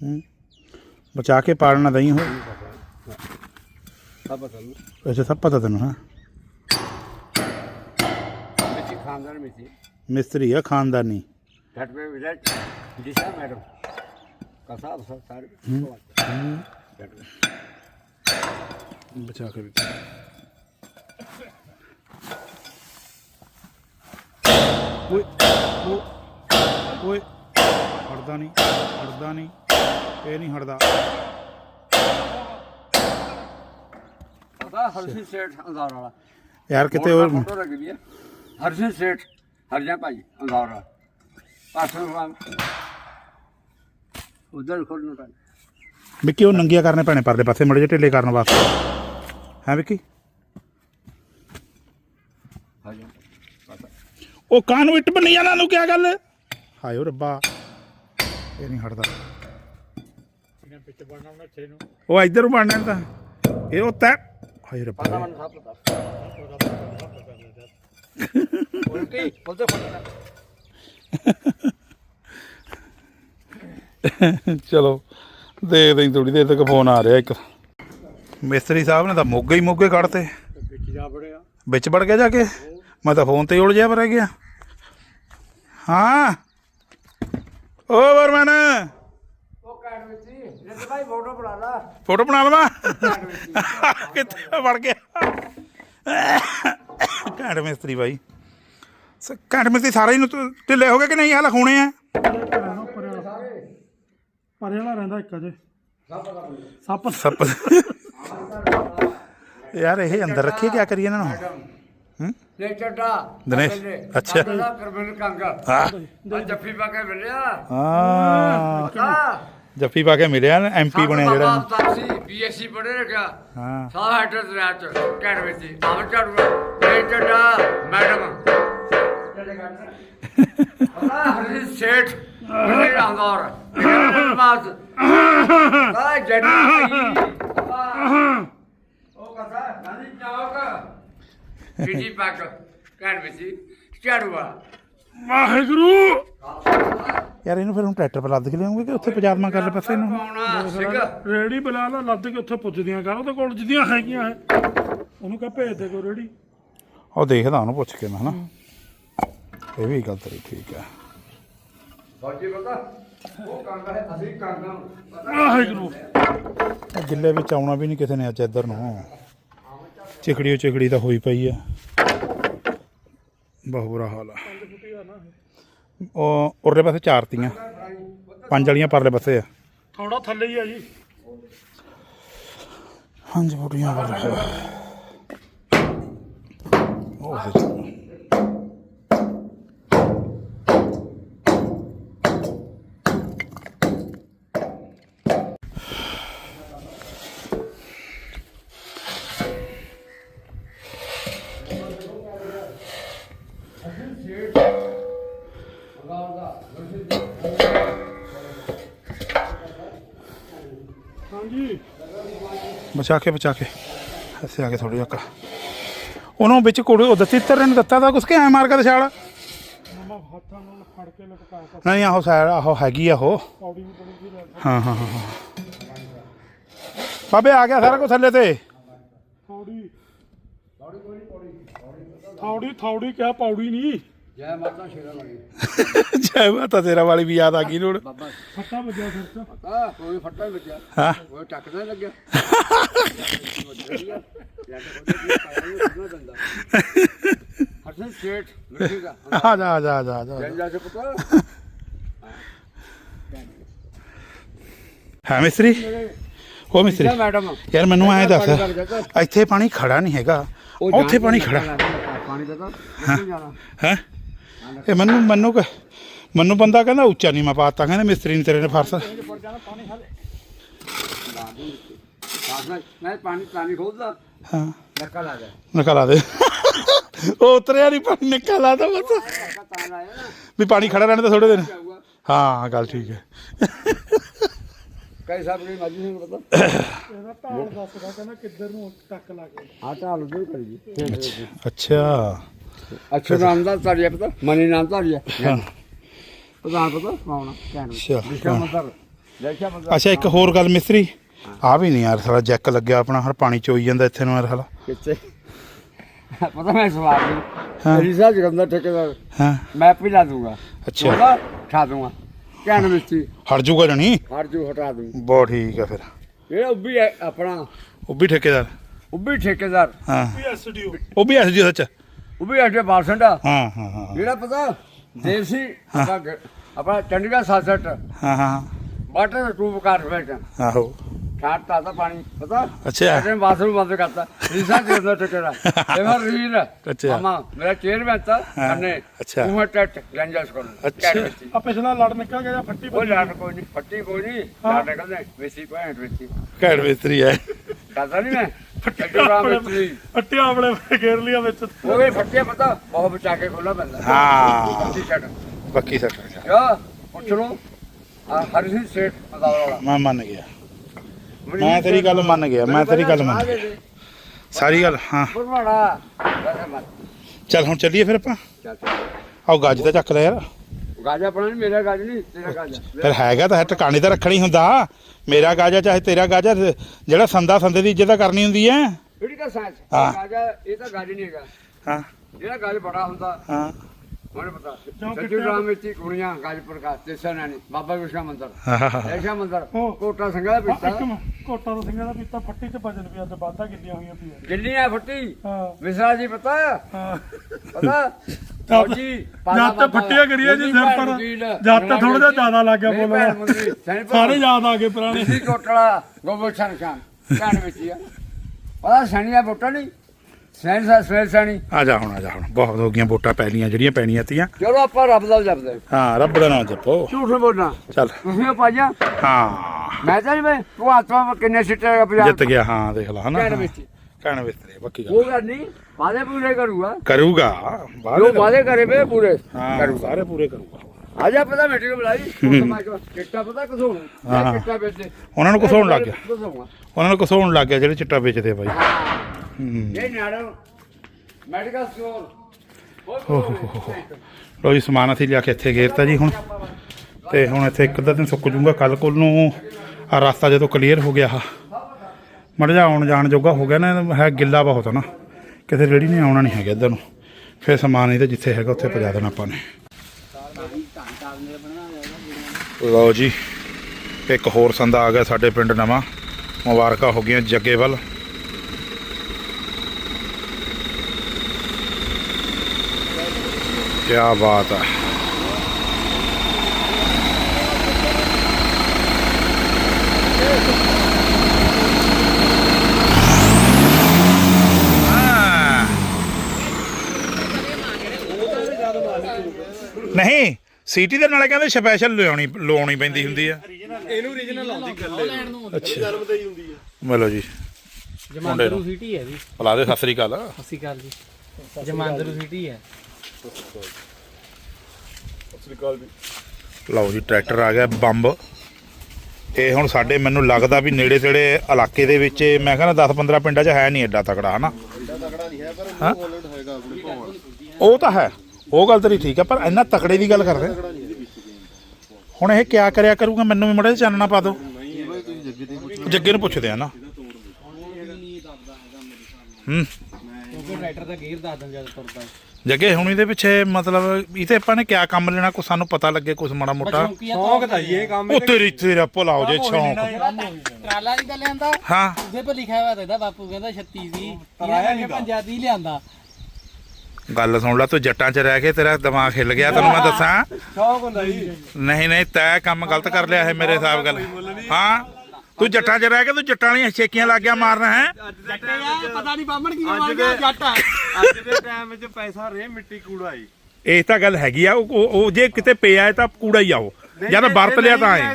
ਹੂੰ। ਬਚਾ ਕੇ ਪਾੜਨਾ ਦਈ ਹੋ ਸਭ ਪਤਾ ਅੱਛਾ ਸਭ ਪਤਾ ਤੈਨੂੰ ਹਾਂ खानदान में थी ਮਿਸਤਰੀ ਆ ਖਾਨਦਾਨੀ घट पे विराट दिशा मैडम कसाब सब सारे घट पे। ਬਚਾ ਕੇ ਵੀ ਓਏ ਓ- ਓਏ ਹਟਦਾ ਨਹੀਂ ਹਟਦਾ ਨਹੀਂ ਇਹ ਨਹੀਂ ਹਟਦਾ पता हरसिंह सेठ अंगार वाला ਯਾਰ ਕਿਤੇ और ਹੋਰ फोटो रख दिया हरसिंह सेठ हरजा भाई अंगार वाला पास ਪਾਠਾਂ ਉਧਰ ਵਿੱਕੀ ਉਹ ਨੰਗੀਆਂ ਕਰਨੇ ਪੈਣੇ ਪਰਲੇ ਪਾਸੇ ਮੜੇ ਜੇ ਢਿੱਲੇ ਕਰਨ ਵਾਸਤੇ। ਹੈ ਵਿੱਕੀ? ਉਹ ਕਾਨੂੰ ਇੱਟ ਬਣੀ ਜਾਣਾ ਨੂੰ ਕਿਆ ਗੱਲ? ਹਾਏ ਓ ਰੱਬਾ ਇਹ ਨਹੀਂ ਹਟਦਾ। ਉਹ ਇੱਧਰ ਬਣਨਾ ਤਾਂ। ਇਹ ਉਹ ਤੈ ਹਾਏ ਰੱਬਾ। ਮੈਨੂੰ ਸਭ ਬੋਲਦੇ ਫਟਣਾ ਚਲੋ ਦੇਖਦੇ ਹਾਂ ਥੋੜੀ ਦੇਰ ਤੱਕ ਫੋਨ ਆ ਰਿਹਾ ਇੱਕ। ਮਿਸਤਰੀ ਸਾਹਿਬ ਨੇ ਤਾਂ ਮੋਗੇ ਹੀ ਮੋਗੇ ਕੱਢਤੇ। ਵਿੱਚ ਵੜ ਗਿਆ ਜਾ ਕੇ? ਮੈਂ ਤਾਂ ਫੋਨ ਤੇ ਉਲਝਿਆ ਪਰ ਰਹਿ ਗਿਆ। ਹਾਂ। ਓ ਵਰਮਨ। ਫੋਟੋ ਬਣਾ ਲਾ ਫੋਟੋ ਬਣਾ ਲਵਾਂ? ਕਿੱਥੇ ਵੜ ਗਿਆ? ਘਾਟ ਮਿਸਤਰੀ ਬਾਈ। ਸ- ਘਾਟ ਮਿਸਤਰੀ ਸਾਰੇ ਹੀ ਨੂੰ ਢਿੱਲੇ ਹੋ ਗਏ ਕਿ ਨਹੀਂ? ਹਾਲ ਹੋਣੇ ਆ। ਪਰੇ ਵਾਲਾ ਰਹਿੰਦਾ ਇੱਕ ਅਜੇ। ਸੱਪ ਸੱਪ ਯਾਰ ਇਹ ਅੰਦਰ ਰੱਖੀਏ ਕਿਆ ਕਰੀਏ ਇਹਨਾਂ ਨੂੰ? ਲੈ ਚੱਡਾ। ਦਿਨੇਸ਼, ਅੱਛਾ। ਕਰਮਨ ਕੰਗਾ। ਹਾਂ। ਆ ਜੱਫੀ ਪਾ ਕੇ ਮਿਲਿਆ। ਹਾਂ। ਹਾਂ। ਜੱਫੀ ਪਾ ਕੇ ਮਿਲਿਆ ਨਾ ਐਮਪੀ ਬਣਿਆ ਜਿਹੜਾ। ਤਾਸੀ ਬੀਐਸਸੀ ਪੜ੍ਹੇ ਰੱਖਿਆ ਹਾਂ। ਸਾਹ ਹੈਟਰ ਦਰਿਆ ਚ ਕਹਿਣ ਵਿੱਚ ਲੈ ਚੱਡਾ ਮੈਡਮ। ਵਾਹਿਗੁਰੂ। ਯਾਰ ਇਹਨੂੰ ਫਿਰ ਹੁਣ ਟਰੈਕਟਰ ਪਰ ਲੱਦ ਕੇ ਲਿਆਉਂਗੇ ਕਿ ਉੱਥੇ ਪਜਾਮਾ ਕਰ ਲੈ ਪਾਸੇ ਇਹਨੂੰ? ਰੇੜੀ ਬੁਲਾ ਲਾ ਲੱਦ ਕੇ ਉੱਥੇ ਪੁੱਜਦੀਆਂ ਕਰ ਉਹਦੇ ਕੋਲ ਜਿਹਦੀਆਂ ਹੈਗੀਆਂ ਹੈ। ਉਹਨੂੰ ਕਹ ਭੇਜ ਦੇ ਕੋ ਰੇੜੀ। ਉਹ ਦੇਖਦਾ ਉਹਨੂੰ ਪੁੱਛ ਕੇ ਮੈਂ ਹਨਾ। ਇਹ ਵੀ ਗੱਲ ਤੇਰੀ ਠੀਕ ਹੈ। ਫੌਜੀ ਪਤਾ ਉਹ ਕਾਂਗਾ ਹੈ ਅਸੀਂ ਕਾਂਗਾ ਵਾਹਿਗੁਰੂ। ਗਿੱਲੇ ਵਿੱਚ ਆਉਣਾ ਵੀ ਨਹੀਂ ਕਿਸੇ ਨੇ ਅੱਜ ਇੱਧਰ ਨੂੰ। ਚਿਕੜੀਓ ਚਿਕੜੀ ਤਾਂ ਹੋਈ ਪਈ ਆ ਬਹੁਤ ਬੁਰਾ ਹਾਲ ਆ। ਉਹ ਉਰਲੇ ਪਾਸੇ ਚਾਰ ਤੀਆਂ। ਪੰਜ ਵਾਲੀਆਂ ਪਰਲੇ ਪਾਸੇ ਆ। ਥੋੜਾ ਥੱਲੇ ਹੀ ਆ ਜੀ। ਪੰਜ ਫੁੱਟੀਆਂ ਪਰ ਉਹ ਬਚਾ ਕੇ ਬਚਾ ਕੇ। ਐਸੇ ਆ ਕੇ ਥੋੜੀ ਜਿਹਾ ਉਹਨੂੰ ਵਿੱਚ ਕੁੜੀ ਉਹ ਦਿੱਤੀ ਤੇਰੇ ਨੇ ਦਿੱਤਾ ਤਾਂ ਕੁਛ ਕਿ ਐ ਮਾਰ ਕੇ ਛਾਲ। ਨਹੀਂ ਆਹੋ ਸਾਈਡ ਆਹੋ ਹੈਗੀ ਆ ਉਹ। ਹਾਂ ਹਾਂ ਹਾਂ। ਬਾਬੇ ਆ ਗਿਆ ਸਾਰਾ ਕੁਝ ਥੱਲੇ ਤੇ। ਥੌੜੀ। ਥੌੜੀ ਥੌੜੀ ਕਿਆ ਪੌੜੀ ਨਹੀਂ ਜੈ ਮਾਤਾ ਸ਼ੇਰਾ ਵਾਲੀ। ਜੈ ਮਾਤਾ ਤੇਰਾ ਵਾਲੀ ਵੀ ਯਾਦ ਆ ਗਈ ਨੂੰ ਹੁਣ। ਬਾਬਾ ਫੱਟਾ ਵੱਜਿਆ ਸਿਰ ਚ ਆ ਕੋਈ ਫੱਟਾ ਨਹੀਂ ਵੱਜਿਆ। ਹਾਂ। ਕੋਈ ਟੱਕ ਨਹੀਂ ਲੱਗਿਆ। ਹਰਸ਼ਨ ਸੇਠ ਲੁੱਟੇਗਾ ਆ। ਜਾ ਆ ਜਾ ਆ ਜਾ, ਆ ਜਾ। ਜੈ ਜਾ ਕੇ ਪਤਾ। ਹੈ ਮਿਸਤਰੀ। ਉਹ ਮਿਸਤਰੀ। ਮੈਡਮ। ਯਾਰ ਮੈਨੂੰ ਐਂ ਦੱਸ। ਇੱਥੇ ਪਾਣੀ ਖੜਾ ਨਹੀਂ ਹੈਗਾ। ਉੱਥੇ ਪਾਣੀ ਖੜਾ। ਪਾਣੀ ਦਾ ਤਾਂ ਕਿੱਥੇ ਜਾਣਾ। ਹੈ। ਇਹ ਮੈਨੂੰ ਮੈਨੂੰ ਕ- ਮੈਨੂੰ ਬੰਦਾ ਕਹਿੰਦਾ ਉੱਚਾ ਨਹੀਂ ਮੈਂ ਪਾਤਾ ਕਹਿੰਦੇ ਮਿਸਤਰੀ ਨੇ ਤੇਰੇ ਨੇ ਫਰਸ ਸਾਥ ਮੈਂ ਪਾਣੀ ਪਾਣੀ ਖੋਲਦਾ ਹਾਂ। ਨਕਲ ਆ ਗਿਆ ਨਿਕਾਲਾ ਦੇ। ਉਹ ਉਤਰਿਆ ਨਹੀਂ ਪਾਣੀ ਨਿਕਾਲਾ ਤਾਂ ਬਸ। ਵੀ ਪਾਣੀ ਖੜਾ ਰਹਿਣ ਦਾ ਥੋੜੇ ਦਿਨ। ਹਾਂ ਗੱਲ ਠੀਕ ਹੈ। ਕਈ ਸਾਹਿਬ ਨੇ ਮਾਜੀ ਸਿੰਘ ਪਤਾ। ਇਹਦਾ ਢਾਲ ਦੱਸਦਾ ਕਹਿੰਦਾ ਕਿੱਧਰ ਨੂੰ ਟੱਕ ਲੱਗ ਗਈ ਆ ਢਾਲ ਉਧਰ ਕਰੀ ਜੀ। ਅੱਛਾ। ਅੱਛਾ ਨਾਮ ਦਾ ਤਾਰੀਆ ਪਤਾ ਮਨੀ ਨਾਮ ਤਾਰੀਆ ਪਤਾ ਪਤਾ ਪਾਉਣਾ ਕਹਿਣ ਅੱਛਾ, ਲਿਖਿਆ ਮੰਦਰ ਲਿਖਿਆ ਮੰਦਰ ਅੱਛਾ ਇੱਕ ਹੋਰ ਗੱਲ ਮਿਸਤਰੀ। ਆ ਵੀ ਨਹੀਂ ਯਾਰ ਸਾਲਾ ਜੈਕ ਲੱਗਿਆ ਆਪਣਾ ਹਰ ਪਾਣੀ ਚੋਈ ਜਾਂਦਾ ਇੱਥੇ ਨੂੰ ਯਾਰ ਕਿੱਥੇ? ਪਤਾ ਮੈਂ ਸਵਾਲ ਹਾਂ। ਨਹੀਂ ਰੀਸਾ ਜਗੰਦਰ ਠੇਕੇਦਾਰ। ਹਾਂ। ਮੈਂ ਪਿਲਾ ਦੂੰਗਾ। ਅੱਛਾ। ਉਹਦਾ ਠਾ ਦੂੰਗਾ। ਕਹਿਣ ਵਿੱਚ ਹਟ ਜੂਗਾ ਜਣੀ? ਹਟ ਜੂ ਹਟਾ ਦੂੰ। ਬਹੁਤ ਠੀਕ ਆ ਫਿਰ। ਉੱਭੀ ਹੈ ਆਪਣਾ। ਉਹ ਵੀ ਠੇਕੇਦਾਰ? ਉੱਭੀ ਠੇਕੇਦਾਰ। ਹਾਂ। ਐਸਡੀਓ ਉਹ ਵੀ ਐਸਜੀ ਸੱਚ? ਉੱਭੀ ਅੱਡੇ ਬਾਸੰਡਾ ਹਾਂ ਹਾਂ ਹਾਂ ਜਿਹੜਾ ਪਤਾ ਦੇਸੀ ਆਪਣਾ ਚੰਡੀਗੜ੍ਹ ਸਾਸਟ। ਹਾਂ ਹਾਂ ਵਾਟਰ ਟੂਬ ਕਾਰਪੋਰੇਟ ਆਹੋ। ਛਾੜਤਾ ਤਾਂ ਪਾਣੀ ਪਤਾ? ਅੱਛਾ। ਅਰੇ ਬਾਥਰੂਮ ਬੰਦ ਕਰਤਾ। ਰੀਸਾ ਜਗੰਦਰ ਠੇਕੇਦਾਰ ਇਹ ਵਾਰ ਰੀਲ। ਅੱਛਾ। ਮੇਰਾ ਚੇਅਰਮੈਨ ਤਾਂ ਕਰਨੇ ਅੱਛਾ। ਉਮਰ ਟੱਟ ਰੰਜਸ ਕੋਲ। ਅੱਛਾ। ਆ ਪਿਛਲਾ ਲੜ ਨਿਕਲ ਗਿਆ ਫੱਟੀ ਉਹ ਲਾਟ ਕੋਈ ਨਹੀਂ ਫੱਟੀ ਕੋਈ ਨਹੀਂ। ਲਾਟ ਨਿਕਲਦੇ। ਵੇਸੀ ਪੁਆਇੰਟ ਵਿੱਚ ਘੜ ਮਿਸਤਰੀ ਹੈ ਕਰਦਾ ਨਹੀਂ ਮੈਂ। ਫੱਟੀਆਂ ਆਪਣੇ ਘੇਰ ਲਿਆ ਵਿੱਚ। ਉਹ ਵੀ ਫੱਟੇ ਪਤਾ ਬਹੁਤ ਬਚਾ ਕੇ ਖੋਲਾ ਪੈਂਦਾ ਹਾਂ। ਫੱਟੀ ਛੱਡ ਪੱਕੀ ਸੱਟ ਯਾ ਪੁੱਛ ਲੋ ਆ ਹਰ ਸਿੰਘ ਸੇਠ ਪਤਾ ਵਾਲਾ। ਮੈਂ ਮੰਨ ਗਿਆ। ਮੈਂ ਤੇਰੀ ਗੱਲ ਮੰਨ ਗਿਆ ਮੈਂ ਤੇਰੀ ਗੱਲ ਮੰਨ ਗਿਆ। ਸਾਰੀ ਗੱਲ ਹਾਂ। ਚੱਲ ਹੁਣ ਚੱਲੀਏ ਫਿਰ ਆਪਾਂ। ਚੱਲ। ਆਓ ਗੱਜ ਤਾਂ ਚੱਕ ਲੈ ਯਾਰ। ਗਾਜਾ ਆਪਣਾ ਨਹੀਂ ਮੇਰਾ ਗਾਜ ਨਹੀਂ ਤੇਰਾ ਗਾਜਾ। ਫਿਰ ਹੈਗਾ ਤਾਂ ਹੈ ਟਿਕਾਣੇ ਤਾਂ ਰੱਖਣੀ ਹੁੰਦਾ। ਮੇਰਾ ਗਾਜਾ ਚਾਹੇ ਤੇਰਾ ਗਾਜਾ ਜਿਹੜਾ ਸੰਦਾ ਸੰਦੇ ਦੀ ਇੱਜ਼ਤ ਤਾਂ ਕਰਨੀ ਹੁੰਦੀ ਹੈ ਦਾ ਸਾਇੰਸ ਹਾਂ। ਗਾਜਾ ਇਹ ਤਾਂ ਗਾਜ ਨਹੀਂ ਹੈਗਾ। ਹਾਂ। ਜਿਹੜਾ ਗਾਜ ਬੜਾ ਹੁੰਦਾ। ਹਾਂ। ਕਿੱਥੇ? ਰਾਮ ਵਿੱਚ ਹੀ ਕੁੜੀਆਂ ਗਾਜ ਪ੍ਰਕਾਸ਼ ਤੇ ਸਨਾਨੀ ਬਾਬਾ ਵਿਸ਼ਾ ਮੰਦਰ। ਹਾਂ, ਹਾਂ, ਹਾਂ। ਐਸ਼ਾ ਮੰਦਰ। ਕੋਟਾ ਸੰਘਾ ਦਾ ਪਿੱਤਾ। ਮਿੰਟ, ਕੋਟਾ ਦਾ ਸਿੰਘਾਂ ਦਾ ਪੀਤਾ ਫੱਟੀ ਤੇ ਭਜਨ ਪਿਆ ਤੇ ਬਾਦਾਂ ਕਿੰਨੀਆਂ ਹੋਈਆਂ ਪਈਆਂ। ਗਿੱਲੀਆਂ ਫੱਟੀ? ਹਾਂ। ਵਿਸਰਾ ਜੀ ਪਤਾ? ਹਾਂ। ਪਤਾ? ਜਦ ਤਾਂ ਫੱਟੀਆਂ ਕਰੀਆਂ ਜੀ ਸਿਰ ਪਰ ਜਦ ਤਾਂ ਥੋੜਾ ਜਿਹਾ ਜ਼ਿਆਦਾ ਲੱਗ ਗਿਆ ਬੋਲਣਾ ਸਾਰੇ ਯਾਦ ਆ ਗਏ ਪੁਰਾਣੇ। ਕੋਟਲਾ ਗੋਬਰਸ਼ਨ ਖਾਨ ਕਾਨ ਵਿੱਚ ਹੀ ਆ। ਪਤਾ ਸਣੀਆ ਬੋਟਾ ਨਹੀਂ? ਸੈਨ ਸਾ ਸਵੇਲ ਸਣੀ ਆ ਜਾ ਹੁਣ ਆ ਜਾ ਹੁਣ। ਬਹੁਤ ਹੋ ਗਈਆਂ ਵੋਟਾਂ ਪੈਲੀਆਂ ਜਿਹੜੀਆਂ ਪੈਣੀਆਂ ਤੀਆਂ। ਚਲੋ ਆਪਾਂ ਰੱਬ ਦਾ ਜਪਦੇ ਹਾਂ ਰੱਬ ਦਾ ਨਾਮ ਜਪੋ। ਝੂਠ ਨਹੀਂ ਬੋਲਣਾ। ਚੱਲ। ਤੁਸੀਂ ਪਾਜਾ ਹਾਂ। ਮੈਂ ਤਾਂ ਬਈ ਤੂੰ ਆਤਮਾ ਕਿੰਨੇ ਸਿੱਟੇ ਪੰਜਾਬ ਜਿੱਤ ਗਿਆ ਹਾਂ ਦੇਖ ਲਾ ਹਨਾ। ਕਹਿਣ ਵਿੱਚ। ਕਹਿਣ ਮਿਸਤਰੀ ਪੱਕੀ ਗੱਲ। ਉਹ ਗੱਲ ਨਹੀਂ ਵਾਦੇ ਪੂਰੇ ਕਰੂਗਾ। ਕਰੂਗਾ। ਬਾਅਦ ਵਾਦੇ ਕਰੇ ਵੇ ਪੂਰੇ ਹਾਂ ਕਰੂਗਾ। ਸਾਰੇ ਪੂਰੇ ਕਰੂਗਾ। ਆ ਜਾ ਪਤਾ ਬੈਠੇ ਨੂੰ ਬੁਲਾਈ। ਕਿੱਟਾ ਪਤਾ ਹਾਂ। ਕਿੱਟਾ ਵੇਚਦੇ। ਉਹਨਾਂ ਨੂੰ ਕਸੋਣ ਲੱਗ ਗਿਆ। ਉਹਨਾਂ ਨੂੰ ਕਸੋਣ ਲੱਗ ਗਿਆ ਜਿਹੜੇ ਚਿੱਟਾ ਵੇਚਦੇ ਆ ਬਾਈ। ਇਹ ਨਿਆੜਾ ਮੈਡੀਕਲ ਸਟੋਰ ਹੋ ਹੋ ਹੋ ਹੋ। ਲੋ ਜੀ ਸਮਾਨ ਅਸੀਂ ਲਿਆ ਕੇ ਇੱਥੇ ਗੇਰਤਾ ਜੀ ਹੁਣ। ਤੇ ਹੁਣ ਇੱਥੇ ਇੱਕ ਅੱਧਾ ਦਿਨ ਸੁੱਕ ਜੂਗਾ ਕੱਲ ਕੋਲ ਨੂੰ ਆ ਰਸਤਾ ਜਦੋਂ ਕਲੀਅਰ ਹੋ ਗਿਆ ਮੜ ਜਾ ਆਉਣ ਜਾਣ ਜੋਗਾ ਹੋ ਗਿਆ ਨਾ ਹੈ ਗਿੱਲਾ ਬਹੁਤ ਨਾ। ਕਿਤੇ ਰੇੜੀ ਨਹੀਂ ਆਉਣਾ ਨਹੀਂ ਹੈਗਾ ਇੱਧਰ ਨੂੰ। ਫਿਰ ਸਮਾਨ ਇਹਦੇ ਜਿੱਥੇ ਹੈਗਾ ਉੱਥੇ ਪਹੁੰਚਾ ਦੇਣਾ ਆਪਾਂ ਨੇ। ਲਓ ਜੀ ਇੱਕ ਹੋਰ ਸੰਦਾ ਆ ਗਿਆ ਸਾਡੇ ਪਿੰਡ ਨਵਾਂ। ਮੁਬਾਰਕਾਂ ਹੋ ਗਈਆਂ ਜੱਗੇ ਕੀ ਬਾਤ ਹੈ। ਨਹੀਂ ਸੀਟੀ ਦੇ ਨਾਲੇ ਕਹਿੰਦੇ ਸਪੈਸ਼ਲ ਲਿਆਉਣੀ ਲਵਾਉਣੀ ਪੈਂਦੀ ਹੁੰਦੀ ਆ। ਇਹਨੂੰ ਰੀਜਨਲ ਆਉਂਦੀ ਗੱਲੇ ਅੱਛਾ। ਜਨਮ ਤੇ ਹੀ ਹੁੰਦੀ ਹੈ ਮਿਲੋ ਜੀ। ਜਮਾਂਦਰੂ ਸਿਟੀ ਹੈ ਵੀ ਬੁਲਾ ਦੇ ਸਤਿ ਸ੍ਰੀ ਅਕਾਲ। ਗੱਲ ਜੀ। ਜਮਾਂਦਰੂ ਸਿਟੀ ਹੈ। ਸ੍ਰੀਕਾਲ ਜੀ ਲਓ ਜੀ, ਟਰੈਕਟਰ ਆ ਗਿਆ ਬੰਬ। ਇਹ ਹੁਣ ਸਾਡੇ ਮੈਨੂੰ ਲੱਗਦਾ ਵੀ ਨੇੜੇ ਤੇੜੇ ਇਲਾਕੇ ਦੇ ਵਿੱਚ ਇਹ, ਮੈਂ ਕਹਿੰਦਾ 10 15 ਪਿੰਡਾਂ 'ਚ ਹੈ ਨਹੀਂ ਐਡਾ ਤਕੜਾ, ਹਨਾ? ਤਗੜਾ ਨਹੀਂ ਹੈ? ਪਰ ਹਾਂ? ਬੋਲਡ ਹੋਏਗਾ ਆਪਣੀ ਭਾਵਨ ਉਹ ਤਾਂ ਹੈ, ਉਹ ਗੱਲ ਤੇਰੀ ਠੀਕ ਹੈ ਪਰ ਇੰਨਾ ਤਕੜੇ ਦੀ ਗੱਲ ਕਰਦੇ। ਹੁਣ ਇਹ ਕਿਆ ਕਰਿਆ ਕਰੂਗਾ, ਮੈਨੂੰ ਵੀ ਮੜਾ ਚਾਨਣਾ ਪਾ ਦਿਓ। ਜੱਗੇ ਨੂੰ ਪੁੱਛਦੇ ਆ ਨਾ। ਹੂੰ। ਕਿਉਂਕਿ ਟਰੈਕਟਰ ਦਾ ਗੇਅਰ ਦੱਸ ਦਿੰਦਾ ਜਦ ਤੁਰਦਾ। ਜੱਗੇ ਹੁਣ ਇਹਦੇ ਪਿੱਛੇ ਮਤਲਬ ਤੇ ਆਪਾਂ ਨੇ ਕਿਆ ਕੰਮ ਲੈਣਾ? ਕੁਛ ਸਾਨੂੰ ਪਤਾ ਲੱਗੇ ਕੁਛ ਮਾੜਾ ਮੋਟਾ। ਸ਼ੌਂਕ ਤਾਂ ਜੀ ਇਹ ਕੰਮ ਉਹ ਤੇਰੀ ਤੇਰਾ ਭੁਲਾਓ ਜੇ ਸ਼ੌਂਕ। ਟਰਾਲਾ ਨਹੀਂ ਲਿਆਂਦਾ। ਹਾਂ। ਉਹਦੇ ਪਰ ਲਿਖਿਆ ਹੋਇਆ ਤਾਂ ਇਹਦਾ ਬਾਪੂ ਕਹਿੰਦਾ 36 ਸੀ ਇਹਨਾਂ ਪੰਜਾਬੀ ਲਿਆਂਦਾ। ਗੱਲ ਸੁਣ ਲੈ ਤੂੰ ਜੱਟਾਂ 'ਚ ਰਹਿ ਕੇ ਤੇਰਾ ਦਿਮਾਗ ਹਿੱਲ ਗਿਆ ਤੈਨੂੰ ਮੈਂ ਦੱਸਾਂ। ਸ਼ੌਂਕ ਹੁੰਦਾ ਜੀ। ਨਹੀਂ ਨਹੀਂ ਤੈ ਕੰਮ ਗਲਤ ਕਰ ਲਿਆ ਹੈ ਮੇਰੇ ਹਿਸਾਬ ਗੱਲ ਹਾਂ। ਤੂੰ ਜੱਟਾਂ 'ਚ ਰਹਿ ਕੇ ਤੂੰ ਜੱਟਾਂ ਵਾਲੀਆਂ ਛੇਕੀਆਂ ਲੱਗ ਗਿਆ ਮਾਰਨਾ ਹੈ? ਜੱਟੇ ਆ ਪਤਾ ਨਹੀਂ ਬਾਹਮਣ ਕੀ ਅੱਜ ਬਣ ਗਿਆ ਦੇ- ਜੱਟ ਆ। ਅੱਜ ਦੇ ਟਾਈਮ ਵਿੱਚ ਪੈਸਾ ਰੇ ਮਿੱਟੀ ਕੂੜਾ ਜੀ ਇਹ ਤਾਂ ਗੱਲ ਹੈਗੀ ਆ ਉਹ- ਜੇ ਕਿਤੇ ਪਿਆ ਹੈ ਤਾਂ ਕੂੜਾ ਹੀ ਆ ਉਹ। ਜਾਂ ਤਾਂ ਵਰਤ ਲਿਆ ਤਾਂ ਹੈ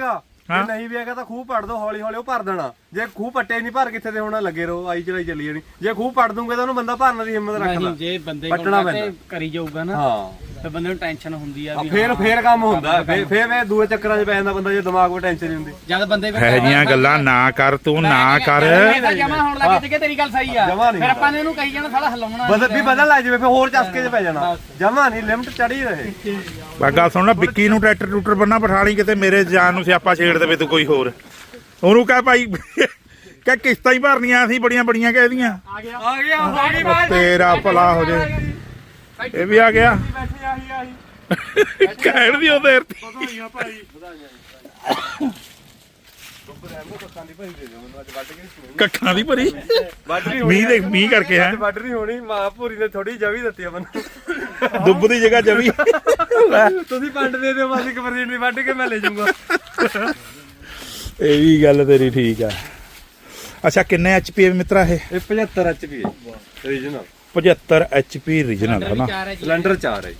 ਹਾਂ। ਨਹੀਂ ਵੀ ਹੈਗਾ ਤਾਂ ਖੂਹ ਪੜ ਦੋ ਹੌਲੀ ਹੌਲੀ ਉਹ ਭਰ ਦੇਣਾ। ਜੇ ਖੂਹ ਪੱਟੇ ਨਹੀਂ ਭਰ ਕਿੱਥੇ ਤੇ ਹੋਣਾ? ਲੱਗੇ ਰਹੋ ਆਈ ਚਲਾਈ ਚੱਲੀ ਜਾਣੀ। ਜੇ ਖੂਹ ਪੜ ਦੂੰਗੇ ਤਾਂ ਉਹਨੂੰ ਬੰਦਾ ਭਰਨ ਦੀ ਹਿੰਮਤ ਰੱਖ ਨਹੀਂ ਜੇ ਬੰਦੇ ਪੱਟਣਾ ਕੋਲ ਤੇ ਪੈਂਦਾ। ਕਰੀ ਜਾਊਗਾ ਨਾ ਹਾਂ। ਤੇ ਬੰਦੇ ਨੂੰ ਟੈਨਸ਼ਨ ਹੁੰਦੀ ਆ ਵੀ ਫੇਰ ਫੇਰ ਕੰਮ ਹੁੰਦਾ। ਫੇਰ ਫੇਰ ਮੈਂ ਦੂਏ ਚੱਕਰਾਂ 'ਚ ਪੈ ਜਾਂਦਾ ਬੰਦਾ ਜੇ ਦਿਮਾਗ 'ਤੇ ਟੈਨਸ਼ਨ ਨਹੀਂ ਹੁੰਦੀ। ਜਦ ਬੰਦੇ ਕੋਲ ਹੈ ਜੀਆਂ ਗੱਲਾਂ ਨਾ ਕਰ ਤੂੰ ਨਾ ਕਰ। ਜਮਾ ਹੋਣ ਲੱਗੇ ਤੇ ਤੇਰੀ ਗੱਲ ਸਹੀ ਆ। ਜਮਾਂ ਨਹੀਂ। ਫਿਰ ਆਪਾਂ ਨੇ ਇਹਨੂੰ ਕਹੀ ਜਾਣਾ ਸਾਲਾ ਹਲਾਉਣਾ ਬਦਲ ਵੀ ਬਦਲ ਲੱਗ ਜਾਵੇ ਫੇਰ ਹੋਰ ਚਸਕੇ 'ਚ ਪੈ ਜਾਣਾ। ਜਮਾ ਨਹੀਂ ਲਿਮਟ ਚੜੀ ਰਹੇ। ਬਾ ਗੱਲ ਸੁਣ ਲੈ ਵਿੱਕੀ ਨੂੰ ਟਰੈਕਟਰ ਟੂਟਰ ਬੰਨਾ ਬਿਠਾ ਲਈ ਕਿਤੇ ਮੇਰੇ ਜਾਨ ਨੂੰ ਸਿਆਪਾ ਛੇੜ ਦੇਵੇ ਤੂੰ ਕੋਈ ਹੋਰ। ਉਹਨੂੰ ਕਹਿ ਭਾਈ ਕਿ ਕਿਸ਼ਤਾਂ ਹੀ ਭਰਨੀਆਂ ਸੀ ਬੜੀਆਂ ਬੜੀਆਂ ਕਿ ਇਹਦੀਆਂ ਆ ਗਿਆ। ਆ ਗਈ ਉਹ ਤੇਰਾ ਭਲਾ ਹੋ ਜੇ। ਇਹ ਵੀ ਆ ਗਿਆ। ਕਹਿਣ ਦੀ ਉਹ ਦੇਰ ਤੀ। ਵਧਾਈਆਂ ਭਾਈ। ਕੱਖਾਂ ਦੀ ਭਰੀ। ਮੀਂਹ ਦੇ ਮੀਂਹ ਕਰਕੇ ਹੈ। ਵੱਢ ਨਹੀਂ ਹੋਣੀ ਮਾਂ ਭੂਰੀ ਨੇ ਥੋੜੀ ਜਵੀ ਦਿੱਤੀ ਆ ਮੈਨੂੰ। ਦੁੱਬ ਦੀ ਜਗ੍ਹਾ ਜਵੀ। ਤੁਸੀਂ ਪੰਡ ਦੇ ਦਿਓ ਬਸ ਇੱਕ ਪਰਸੈਂਟ ਨਹੀਂ ਵੱਢ ਕੇ ਮੈਂ ਲੈ ਜਾਊਂਗਾ। ਇਹ ਵੀ ਗੱਲ ਤੇਰੀ ਠੀਕ ਆ। ਅੱਛਾ ਕਿੰਨੇ ਐਚਪੀ ਮਿੱਤਰਾ ਇਹ? ਇਹ 75 ਐਚਪੀ ਹੈ। ਰੀਜਨਲ 75 ਐਚਪੀ ਰੀਜਨਲ ਹੈ ਨਾ ਹੈ ਸਿਲੰਡਰ 4 ਹੈ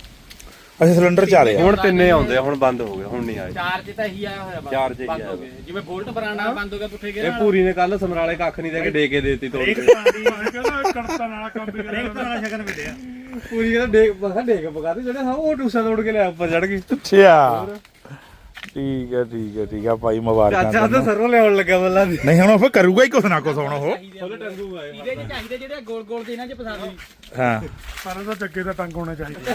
ਅੱਛਾ ਸਿਲੰਡਰ ਚਾਰੇ ਆ ਹੁਣ ਤਿੰਨੇ ਆਉਂਦੇ ਆ ਹੁਣ ਬੰਦ ਹੋ ਗਏ ਹੁਣ ਨਹੀਂ ਆਏ। ਚਾਰ ਚ ਤਾਂ ਹੀ ਆਇਆ ਹੋਇਆ। ਚਾਰ ਚ ਹੀ ਬੰਦ ਆਇਆ ਹੋ ਗਏ। ਜਿਵੇਂ ਬੋਲਟ ਬਰਾਨਾ ਬੰਦ ਹੋ ਗਿਆ ਪੁੱਠੇ ਗਏ ਇਹ ਪੂਰੀ ਨੇ ਕੱਲ ਸਮਰਾਲੇ ਕੱਖ ਨਹੀਂ ਦੇ ਕੇ ਡੇ ਕੇ ਦੇਤੀ ਤੋੜ ਕੇ। ਕਹਿੰਦਾ ਕਣਤਾਂ ਨਾਲ ਕੰਮ ਵੀ ਕਰਿਆ ਸ਼ਗਨ ਮਿਲਿਆ ਪੂਰੀ ਕਹਿੰਦਾ ਡੇ ਬਸਾ ਡੇ ਕੇ ਪਕਾ ਦੇ ਜਿਹੜੇ ਹਾਂ ਉਹ ਟੂਸਾ ਤੋੜ ਕੇ ਲਿਆ ਉੱਪਰ ਚੜ ਗਈ। ਅੱਛਾ। ਠੀਕ ਹੈ ਠੀਕ ਹੈ ਠੀਕ ਹੈ। ਭਾਈ ਮੁਬਾਰਕਾਂ ਚਾਚਾ ਤਾਂ। ਸਰੋਂ ਲਿਆਉਣ ਲੱਗਾ ਬੱਲਾ ਦੀ ਨਹੀਂ ਹੁਣ ਉਹ ਫਿਰ ਕਰੂਗਾ ਹੀ ਕੁਛ ਨਾ ਕੁਛ ਹੁਣ ਉਹ। ਉਹਦੇ ਟੰਗੂ ਆਏ ਇਹਦੇ ਚ ਚਾਹੀਦੇ ਜਿਹੜੇ ਗੋਲ ਗੋਲ ਦੇ ਇਹਨਾਂ ਚ ਫਸਾ ਦੋ ਹਾਂ। ਪਹਿਲਾਂ ਤਾਂ ਜੱਗੇ ਦਾ ਟੰਗ ਹੋਣੇ ਚਾਹੀਦੇ।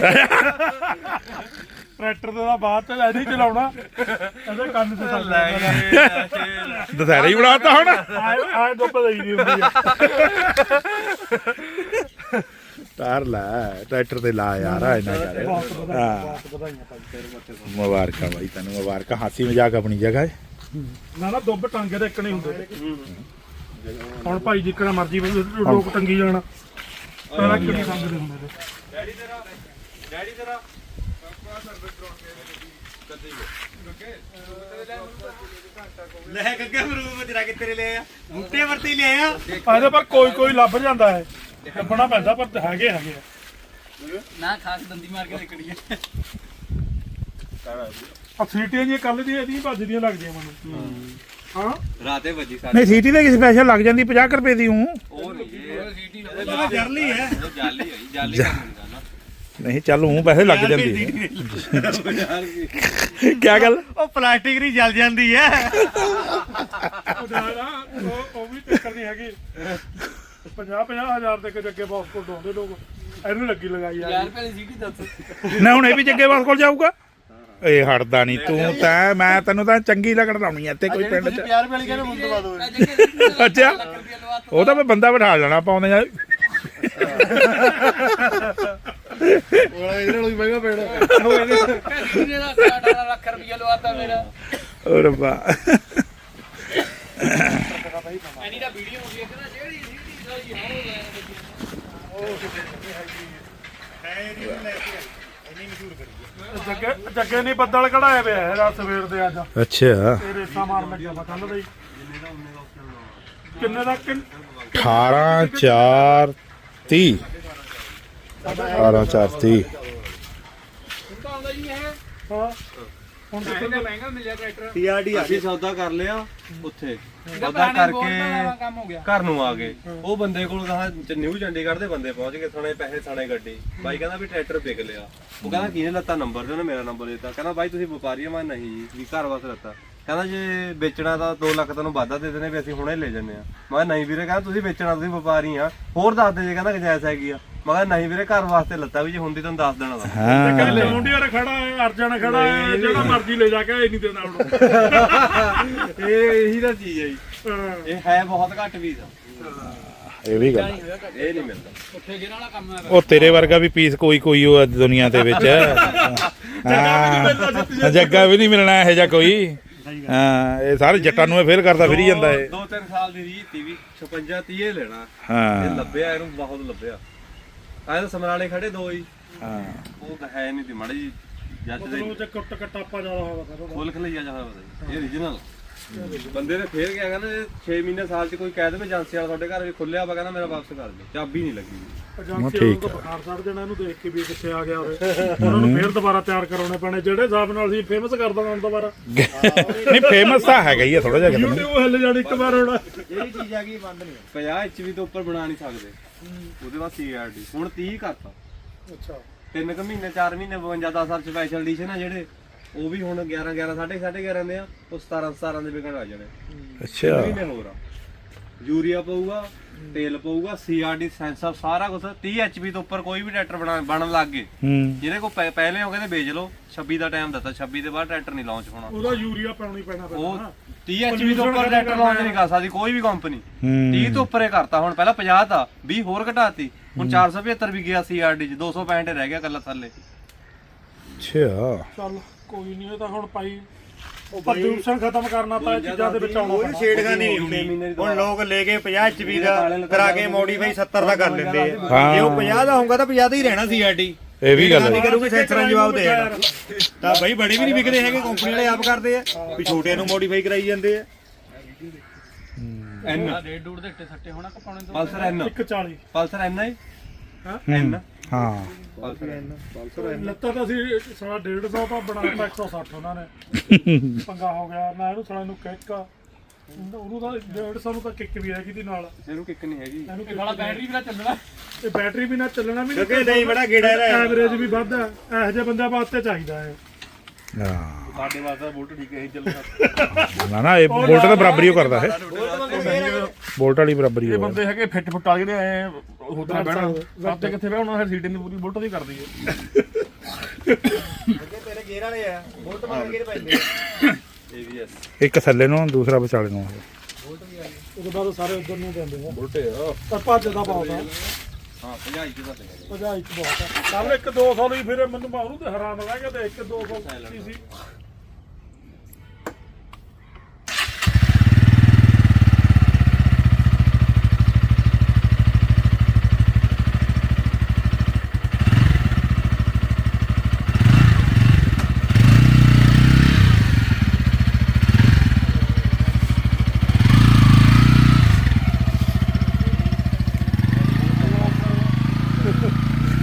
ਟਰੈਕਟਰ ਦੇ ਦਾ ਬਾਅਦ ਚ ਐਦੀ ਚਲਾਉਣਾ। ਇਹਦੇ ਕੰਨ ਤੇ ਚੱਲ ਲੈ ਦੁਸਹਿਰਾ ਹੀ ਬਣਾਤਾ ਹੁਣ। ਆਏ ਆਏ ਦੁੱਬ ਲਈ ਦੀ ਹੁੰਦੀ ਆ। ਤਾਰ ਲੈ ਟਰੈਕਟਰ ਤੇ ਲਾ ਯਾਰ ਆ ਇਹਨਾਂ ਕਰ। ਹਾਂ। ਵਧਾਈਆਂ ਭਾਈ ਮੁਬਾਰਕਾਂ ਭਾਈ ਤੈਨੂੰ ਮੁਬਾਰਕਾਂ। ਹਾਸੀ ਮਜ਼ਾਕ ਆਪਣੀ ਜਗ੍ਹਾ ਹੈ। ਨਾ ਨਾ ਦੁੱਬ ਟੰਗੇ ਦੇ ਇੱਕ ਨਹੀਂ ਹੁੰਦੇ। ਹੁਣ ਭਾਈ ਜਿੱਕਣਾ ਮਰਜ਼ੀ ਲੋਕ ਟੰਗੀ ਜਾਣਾ। ਪਹਿਲਾਂ ਕਿਹੜੀ ਸੰਗ ਦੇ ਹੁੰਦੇ ਤੇ ਡੈਡੀ ਤੇਰਾ ਲੈ ਗੱਗਾ ਮਰੂ ਜਰਾ ਕਿ ਤੇਰੇ ਲੈ ਆ? ਬੂਟੇ ਵਰਤੀ ਲੈ ਆ। ਇਹਦੇ ਪਰ ਕੋਈ ਕੋਈ ਲੱਭ ਜਾਂਦਾ ਹੈ ਲੱਭਣਾ ਪੈਂਦਾ ਪਰ ਹੈਗੇ ਹੈਗੇ ਆ। ਨਾ ਖਾਸ ਦੰਦੀ ਮਾਰ ਕੇ ਨਿਕੜੀ ਹੈ ਆ ਸੀਟੀਆਂ ਜੀ ਕੱਲ ਦੀ ਇਹਦੀਆਂ ਭੱਜਦੀਆਂ ਲੱਗਦੀਆਂ ਮੈਨੂੰ। ਹਾਂ। ਰਾਤੇ ਵੱਜੀ ਨਹੀਂ ਸੀਟੀ ਤੇ ਸਪੈਸ਼ਲ ਲੱਗ ਜਾਂਦੀ 50 ਰੁਪਏ ਦੀ ਹੂੰ। ਉਹ ਨਹੀਂ ਉਹ ਜਰਲੀ ਹੈ। ਇਹ ਜਾਲੀ ਹੋਈ ਜਾਲੀ ਕੰਮ ਨਹੀਂ ਕਰਨਾ ਨਹੀਂ ਚੱਲ ਹੂੰ ਪੈਸੇ ਲੱਗ ਜਾਂਦੀ ਹੈ ਕੀ ਗੱਲ? ਉਹ ਪਲਾਸਟਿਕ ਨਹੀਂ ਜਲ ਜਾਂਦੀ ਹੈ। ਉਹ ਉਹ ਉਹ ਵੀ ਚੱਕਰ ਨਹੀਂ ਹੈਗੀ। 50 50 ਹਜ਼ਾਰ ਦੇ ਕੇ ਜੱਗੇ ਬਾਸ ਕੋਲ ਡਾਉਂਦੇ ਲੋਕ। ਇਹਨੂੰ ਲੱਗੀ ਲਗਾਈ ਆ ਯਾਰ ਰੁਪਏ ਦੀ ਸੀਟੀ ਦੱਸ। ਨਾ ਹੁਣ ਇਹ ਵੀ ਜੱਗੇ ਬਾਸ ਕੋਲ ਜਾਊਗਾ? ਇਹ ਹਟਦਾ ਨਹੀਂ ਤੂੰ ਤਾਂ ਮੈਂ ਤੈਨੂੰ ਤਾਂ ਚੰਗੀ ਲੱਗਣ ਲਾਉਣੀ ਐ ਇੱਥੇ ਕੋਈ ਪਿੰਡ ਚ 50 ਰੁਪਏ ਵਾਲੀ ਕਹਿੰਦੇ ਮੁੰਡ ਦਵਾ ਦੋ ਅੱਛਾ। ਉਹ ਤਾਂ ਮੈਂ ਬੰਦਾ ਬਿਠਾ ਲੈਣਾ ਪਾਉਂਦੇ ਆ ਇਹਦੇ ਨਾਲ ਵੀ ਮਹਿੰਗਾ ਪੈਣਾ। ਇਹਨੇ ਦਾ 18 ਲੱਖ ਰੁਪਏ ਲਵਾਤਾ ਮੇਰਾ। ਓ ਰੱਬਾ। ਐਨੀ ਦਾ ਵੀਡੀਓ ਹੋ ਗਈ ਕਹਿੰਦਾ ਜਿਹੜੀ ਸੀਟੀ ਸਾਰੀ ਹਾਂ ਉਹ ਜੱਗੇ ਜੱਗੇ ਨਹੀਂ ਬੱਦਲ ਕਢਾਏ ਪਿਆ ਹੈ ਰਾਤ ਸਵੇਰ ਦੇ ਅੱਜ। ਅੱਛਾ। ਇਹ ਰੇਸਾਂ ਮਾਰਨ ਲੱਗਿਆ ਵਾ ਕੱਲ ਦਾ ਹੀ। ਕਿੰਨੇ ਦਾ ਕਿੰਨ 18 4 30 18 4 30 ਤਾਂ ਆਉਂਦਾ ਜੀ ਇਹ ਹਾਂ। ਹੁਣ ਕਿੱਥੇ ਇਹਦਾ ਮਹਿੰਗਾ ਮਿਲਿਆ ਟਰੈਕਟਰ। ਟੀਆਰਡੀ ਅਸੀਂ ਸੌਦਾ ਕਰ ਲਿਆ ਉੱਥੇ। ਸੌਦਾ ਕਰਕੇ ਨਵਾਂ ਕੰਮ ਹੋ ਗਿਆ। ਘਰ ਨੂੰ ਆ ਗਏ। ਉਹ ਬੰਦੇ ਕੋਲ ਕਹਾ ਨਿਊ ਚੰਡੀਗੜ੍ਹ ਦੇ ਬੰਦੇ ਪਹੁੰਚ ਗਏ ਥਾਣੇ ਪੈਸੇ ਥਾਣੇ ਗੱਡੀ। ਬਾਈ ਕਹਿੰਦਾ ਵੀ ਟਰੈਕਟਰ ਵਿਕ ਲਿਆ। ਉਹ ਕਹਿੰਦਾ ਕਿਹਨੇ ਲੱਤਾ? ਨੰਬਰ ਦੇ ਉਹਨੇ ਮੇਰਾ ਨੰਬਰ ਦਿੱਤਾ। ਕਹਿੰਦਾ ਬਾਈ ਤੁਸੀਂ ਵਪਾਰੀ ਆ? ਮੈਂ ਨਹੀਂ ਜੀ ਵੀ ਘਰ ਵਾਸਤੇ ਲੱਤਾ ਕਹਿੰਦਾ ਜੇ ਵੇਚਣਾ ਤਾਂ 2 ਲੱਖ ਤੈਨੂੰ ਵਾਧਾ ਦੇ ਦੇਣੇ ਵੀ ਅਸੀਂ ਹੁਣੇ ਲੈ ਜੰਨੇ ਆ ਮੈਂ ਕਿਹਾ ਨਹੀਂ ਵੀਰੇ ਕਹਿੰਦਾ ਤੁਸੀਂ ਵੇਚਣਾ ਤੁਸੀਂ ਵਪਾਰੀ ਆ। ਹੋਰ ਦੱਸ ਦੇ ਜੇ ਕਹਿੰਦਾ ਗੁੰਜਾਇਸ਼ ਹੈਗੀ ਆ। ਮੈਂ ਕਿਹਾ ਨਹੀਂ ਵੀਰੇ ਘਰ ਵਾਸਤੇ ਲੱਤਾ ਵੀ ਜੇ ਹੁੰਦੀ ਤੁਹਾਨੂੰ ਦੱਸ ਦੇਣਾ ਦਾ ਹਾਂ। ਕੱਲ ਮੁੰਡਿਆ ਖੜਾ ਹੈ ਅਰਜਨ ਖੜਾ ਹੈ ਜਿਹੜਾ ਮਰਜ਼ੀ ਲੈ ਜਾ ਕੇ ਇਹ ਨਹੀਂ ਦੇਣਾ ਹੁਣ ਇਹ ਇਹੀ ਤਾਂ ਚੀਜ਼ ਹੈ ਜੀ। ਇਹ ਹੈ ਬਹੁਤ ਘੱਟ ਵੀ ਦਾ ਇਹ ਵੀ ਗੱਲ ਇਹ ਨਹੀਂ ਮਿਲਦਾ। ਉੱਥੇ ਜਿਹੜਾ ਵਾਲਾ ਕੰਮ ਹੈ। ਉਹ ਤੇਰੇ ਵਰਗਾ ਵੀ ਪੀਸ ਕੋਈ ਕੋਈ ਉਹ ਦੁਨੀਆ ਦੇ ਵਿੱਚ ਹਾਂ। ਜੱਗਾ ਵੀ ਨਹੀਂ ਮਿਲਣਾ ਇਹੋ ਜਿਹਾ ਕੋਈ। ਹਾਂ ਇਹ ਸਾਰੇ ਜੱਟਾਂ ਨੂੰ ਇਹ ਫੇਲ ਕਰਦਾ ਫਿਰੀ ਜਾਂਦਾ ਏ ਦੋ ਤਿੰਨ ਸਾਲ ਦੀ ਰੀਤ ਤੀ ਵੀ 56 30 ਇਹ ਲੈਣਾ। ਇਹ ਹਾਂ ਲੱਭਿਆ ਇਹਨੂੰ ਬਹੁਤ ਲੱਭਿਆ। ਆਏ ਤਾਂ ਸਮਰਾਲੇ ਖੜੇ ਦੋ ਹੀ। ਹਾਂ। ਉਹ ਤਾਂ ਹੈ ਨਹੀਂ ਤੀ ਮਾੜੀ ਜੱਜ ਦੇ ਉਹ ਚ ਕੁੱਟ ਕਟਾਪਾ ਜ਼ਿਆਦਾ ਹੋਇਆ ਖੋਲ ਖਲਈਆ ਜਾ ਹੋਇਆ ਪਤਾ ਇਹ origignal ਬੰਦੇ ਨੇ ਫੇਰ ਗਿਆ ਕਹਿੰਦਾ 6 ਮਹੀਨੇ ਸਾਲ ਚ ਕੋਈ ਕਹਿ ਦੇਵੇ ਏਜੰਸੀ ਵਾਲਾ ਤੁਹਾਡੇ ਘਰ ਵੀ ਖੁੱਲਿਆ ਵਾ ਕਹਿੰਦਾ ਮੇਰਾ ਵਾਪਸ ਕਰ ਦੇ ਚਾਬੀ ਨਹੀਂ ਲੱਗੀ। ਏਜੰਸੀ ਠੀਕ ਨੂੰ ਬੁਖਾਰ ਚੜ ਜਾਣਾ ਇਹਨੂੰ ਦੇਖ ਕੇ ਵੀ ਕਿੱਥੇ ਆ ਗਿਆ ਉਰੇ। ਉਹਨਾਂ ਨੂੰ ਫੇਰ ਦੁਬਾਰਾ ਤਿਆਰ ਕਰਾਉਣੇ ਪੈਣੇ। ਜਿਹੜੇ ਹਿਸਾਬ ਨਾਲ ਅਸੀਂ ਫੇਮਸ ਕਰ ਦਾਂਗੇ ਹੁਣ ਦੁਬਾਰਾ। ਨਹੀਂ ਫੇਮਸ ਤਾਂ ਹੈਗਾ ਹੀ ਆ ਥੋੜਾ ਜਿਹਾ ਕਿਤੇ YouTube ਹਿੱਲ ਜਾਣੀ ਇੱਕ ਵਾਰ ਹੁਣ। ਜਿਹੜੀ ਚੀਜ਼ ਆ ਗਈ ਬੰਦ ਨਹੀਂ 50 ਇੰਚ ਵੀ ਤੋਂ ਉੱਪਰ ਬਣਾ ਨਹੀਂ ਸਕਦੇ। ਉਹਦੇ ਬਾਅਦ ਸੀਆਰਡੀ ਹੁਣ 30 ਕਰਤਾ ਅੱਛਾ। ਤਿੰਨ ਕੁ ਮਹੀਨੇ 4 ਮਹੀਨੇ 52 10 ਸਾਲ ਸਪੈਸ਼ਲ ਐਡੀਸ਼ਨ ਆ ਜਿਹੜੇ। ਉਹ ਵੀ ਹੁਣ 11 11 ਸਾਢੇ 11 ਦੇ ਆ ਉਹ 17 17 ਦੇ ਵਿਕਣ ਆ ਜਾਣੇ। ਅੱਛਾ। ਮਹੀਨੇ ਹੋਰ ਆ। ਯੂਰੀਆ ਪਊਗਾ ਤੇਲ ਪਊਗਾ ਸੀਆਰਡੀ ਸੈਂਸਰ ਸਾਰਾ ਕੁਝ 30 ਐਚਪੀ ਤੋਂ ਉੱਪਰ ਕੋਈ ਵੀ ਟਰੈਕਟਰ ਬਣਾ ਬਣਨ ਲੱਗ ਗਏ। ਹੂੰ। ਜਿਹਦੇ ਕੋ ਪਹਿਲੇ ਉਹ ਕਹਿੰਦੇ ਵੇਚ ਲਓ। 26 ਦਾ ਟਾਈਮ ਦਿੱਤਾ 26 ਦੇ ਬਾਅਦ ਟਰੈਕਟਰ ਨਹੀਂ ਲਾਂਚ ਹੋਣਾ। ਉਹਦਾ ਯੂਰੀਆ ਪਾਉਣੀ ਪੈਣਾ ਉਹ ਪੈਣਾ 30 ਐਚਪੀ ਤੋਂ ਉੱਪਰ ਟਰੈਕਟਰ ਲਾਂਚ ਨਹੀਂ ਕਰ ਸਕਦੀ ਕੋਈ ਵੀ ਕੰਪਨੀ ਹੂੰ। 30 ਤੋਂ ਉੱਪਰ ਇਹ ਕਰਤਾ ਹੁਣ ਪਹਿਲਾਂ 50 ਤਾਂ 20 ਹੋਰ ਘਟਾਤੀ। ਹੁਣ 475 ਵੀ ਗਿਆ ਸੀਆਰਡੀ ਚ 265 ਰਹਿ ਗਿਆ ਕੱਲਾ ਥੱਲੇ। ਅੱਛਾ। ਚੱਲ। ਕੋਈ ਨਹੀਂ ਇਹ ਤਾਂ ਹੁਣ ਭਾਈ ਪ੍ਰਦੂਸ਼ਣ ਖਤਮ ਕਰਨਾ ਤਾਂ ਇਹ ਚੀਜ਼ਾਂ ਦੇ ਵਿੱਚ ਆਉਣਾ ਕੋਈ ਪੈਣਾ। ਛੇੜਖਾਨੀ ਨਹੀਂ ਹੁੰਦੀ। ਹੁਣ ਲੋਕ ਲੈ ਕੇ 50 ਐਚਪੀ ਦਾ ਕਰਾ ਕੇ ਮੋਡੀਫਾਈ 70 ਦਾ ਕਰ ਲੈਂਦੇ ਆ। ਹਾਂ। ਜੇ ਉਹ 50 ਦਾ ਹੋਊਗਾ ਤਾਂ 50 ਦਾ ਹੀ ਰਹਿਣਾ ਸੀ ਆਡੀ ਇਹ ਵੀ ਗੱਲ ਨਹੀਂ ਹੈ ਕਰੂਗੇ ਸੈਂਸਰਾਂ ਨੂੰ ਜਵਾਬ ਦੇਗਾ ਤਾਂ ਬਈ ਬੜੇ ਵੀ ਨਹੀਂ ਵਿਕਦੇ ਹੈਗੇ ਕੰਪਨੀ ਵਾਲੇ ਆਪ ਕਰਦੇ ਆ। ਵੀ ਛੋਟਿਆਂ ਨੂੰ ਮੋਡੀਫਾਈ ਕਰਾਈ ਜਾਂਦੇ ਆ। ਐਨ। ਡੇਢ ਡੂੜ ਦੇ ਇੱਟੇ ਸੱਟੇ ਹੋਣਾ ਕਪਾਉਣੇ ਤੋਂ ਪਲਸਰ ਐਨ। 140 ਪਲਸਰ ਐਨ ਹੈ। ਹੂੰ, ਹਾਂ। ਲੱਤਾਂ ਤਾਂ ਅਸੀਂ ਸਾਡਾ 150 ਤਾਂ ਬਣਾਤਾ 160 ਉਹਨਾਂ ਨੇ। ਪੰਗਾ ਹੋ ਗਿਆ। ਮੈਂ ਇਹਨੂੰ ਸਾਲਾ ਨੂੰ ਕਿੱਕ ਉਹਨੂੰ ਤਾਂ 150 ਨੂੰ ਤਾਂ ਕਿੱਕ ਵੀ ਹੈਗੀ ਦੀ ਨਾਲ। ਇਹਨੂੰ ਕਿੱਕ ਨਹੀਂ ਹੈਗੀ। ਇਹਨੂੰ ਇਹ ਵਾਲਾ ਬੈਟਰੀ ਵੀ ਨਾ ਚੱਲਣਾ। ਤੇ ਬੈਟਰੀ ਵੀ ਨਾ ਚੱਲਣਾ ਵੀ ਕਿਉਂਕਿ ਨਹੀਂ ਬੜਾ ਗੇੜਾ ਇਹਦਾ ਐਵਰੇਜ ਵੀ ਵੱਧ ਹੈ ਇਹੋ ਜਿਹੇ ਬੰਦਿਆਂ ਵਾਸਤੇ ਚਾਹੀਦਾ ਹੈ ਹਾਂ। ਸਾਡੇ ਵਾਸਤੇ ਬੁਲਟ ਠੀਕ ਹੈ ਚੱਲਣਾ ਨਾ ਨਾ ਇਹ ਬੋਲਟ ਦਾ ਬਰਾਬਰੀ ਉਹ ਕਰਦਾ ਹੈ ਬੋਲਟ ਵਾਲੀ ਬਰਾਬਰੀ ਉਹ ਬੰਦੇ ਹੈਗੇ ਫਿੱਟ ਫੁੱਟ ਵਾਲੇ ਜਿਹੜੇ ਐ ਹੋਦਾ ਬਹਿਣਾ। ਸਾਤੇ ਕਿੱਥੇ ਬਹਿਣਾ ਉਹਨਾਂ ਸੀਟਿੰਗ ਦੀ ਪੂਰੀ ਬੁਲਟ ਦੀ ਕਰਦੀ ਹੈ ਤੇਰੇ ਗੇਅਰ ਵਾਲੇ ਆ ਬੋਲਟ ਮਾਰ ਕੇ ਪੈਂਦੇ ਆ ਏਬੀਐਸ ਇੱਕ ਥੱਲੇ ਨੂੰ ਦੂਸਰਾ ਵਿਚਾਲੇ ਨੂੰ। ਉਹਦੇ ਬਾਅਦ ਸਾਰੇ ਉਧਰ ਨੂੰ ਪੈਂਦੇ ਆ। ਬੁਲਟੇ ਆ। ਪਰ ਭੱਜਦਾ ਬਹੁਤ ਆ। ਹਾਂ 50 ਇੰਚ ਦਾ ਤੇ ਭਜਾਈ ਚ ਬਹੁਤ ਆ। ਕੱਲ ਇੱਕ 200 ਲਈ ਫਿਰ ਮੈਨੂੰ ਮੈਂ ਉਹਨੂੰ ਤੇ ਹੈਰਾਨ ਰਹਿ ਗਿਆ ਤੇ ਇੱਕ 200 ਕੀ ਸੀ।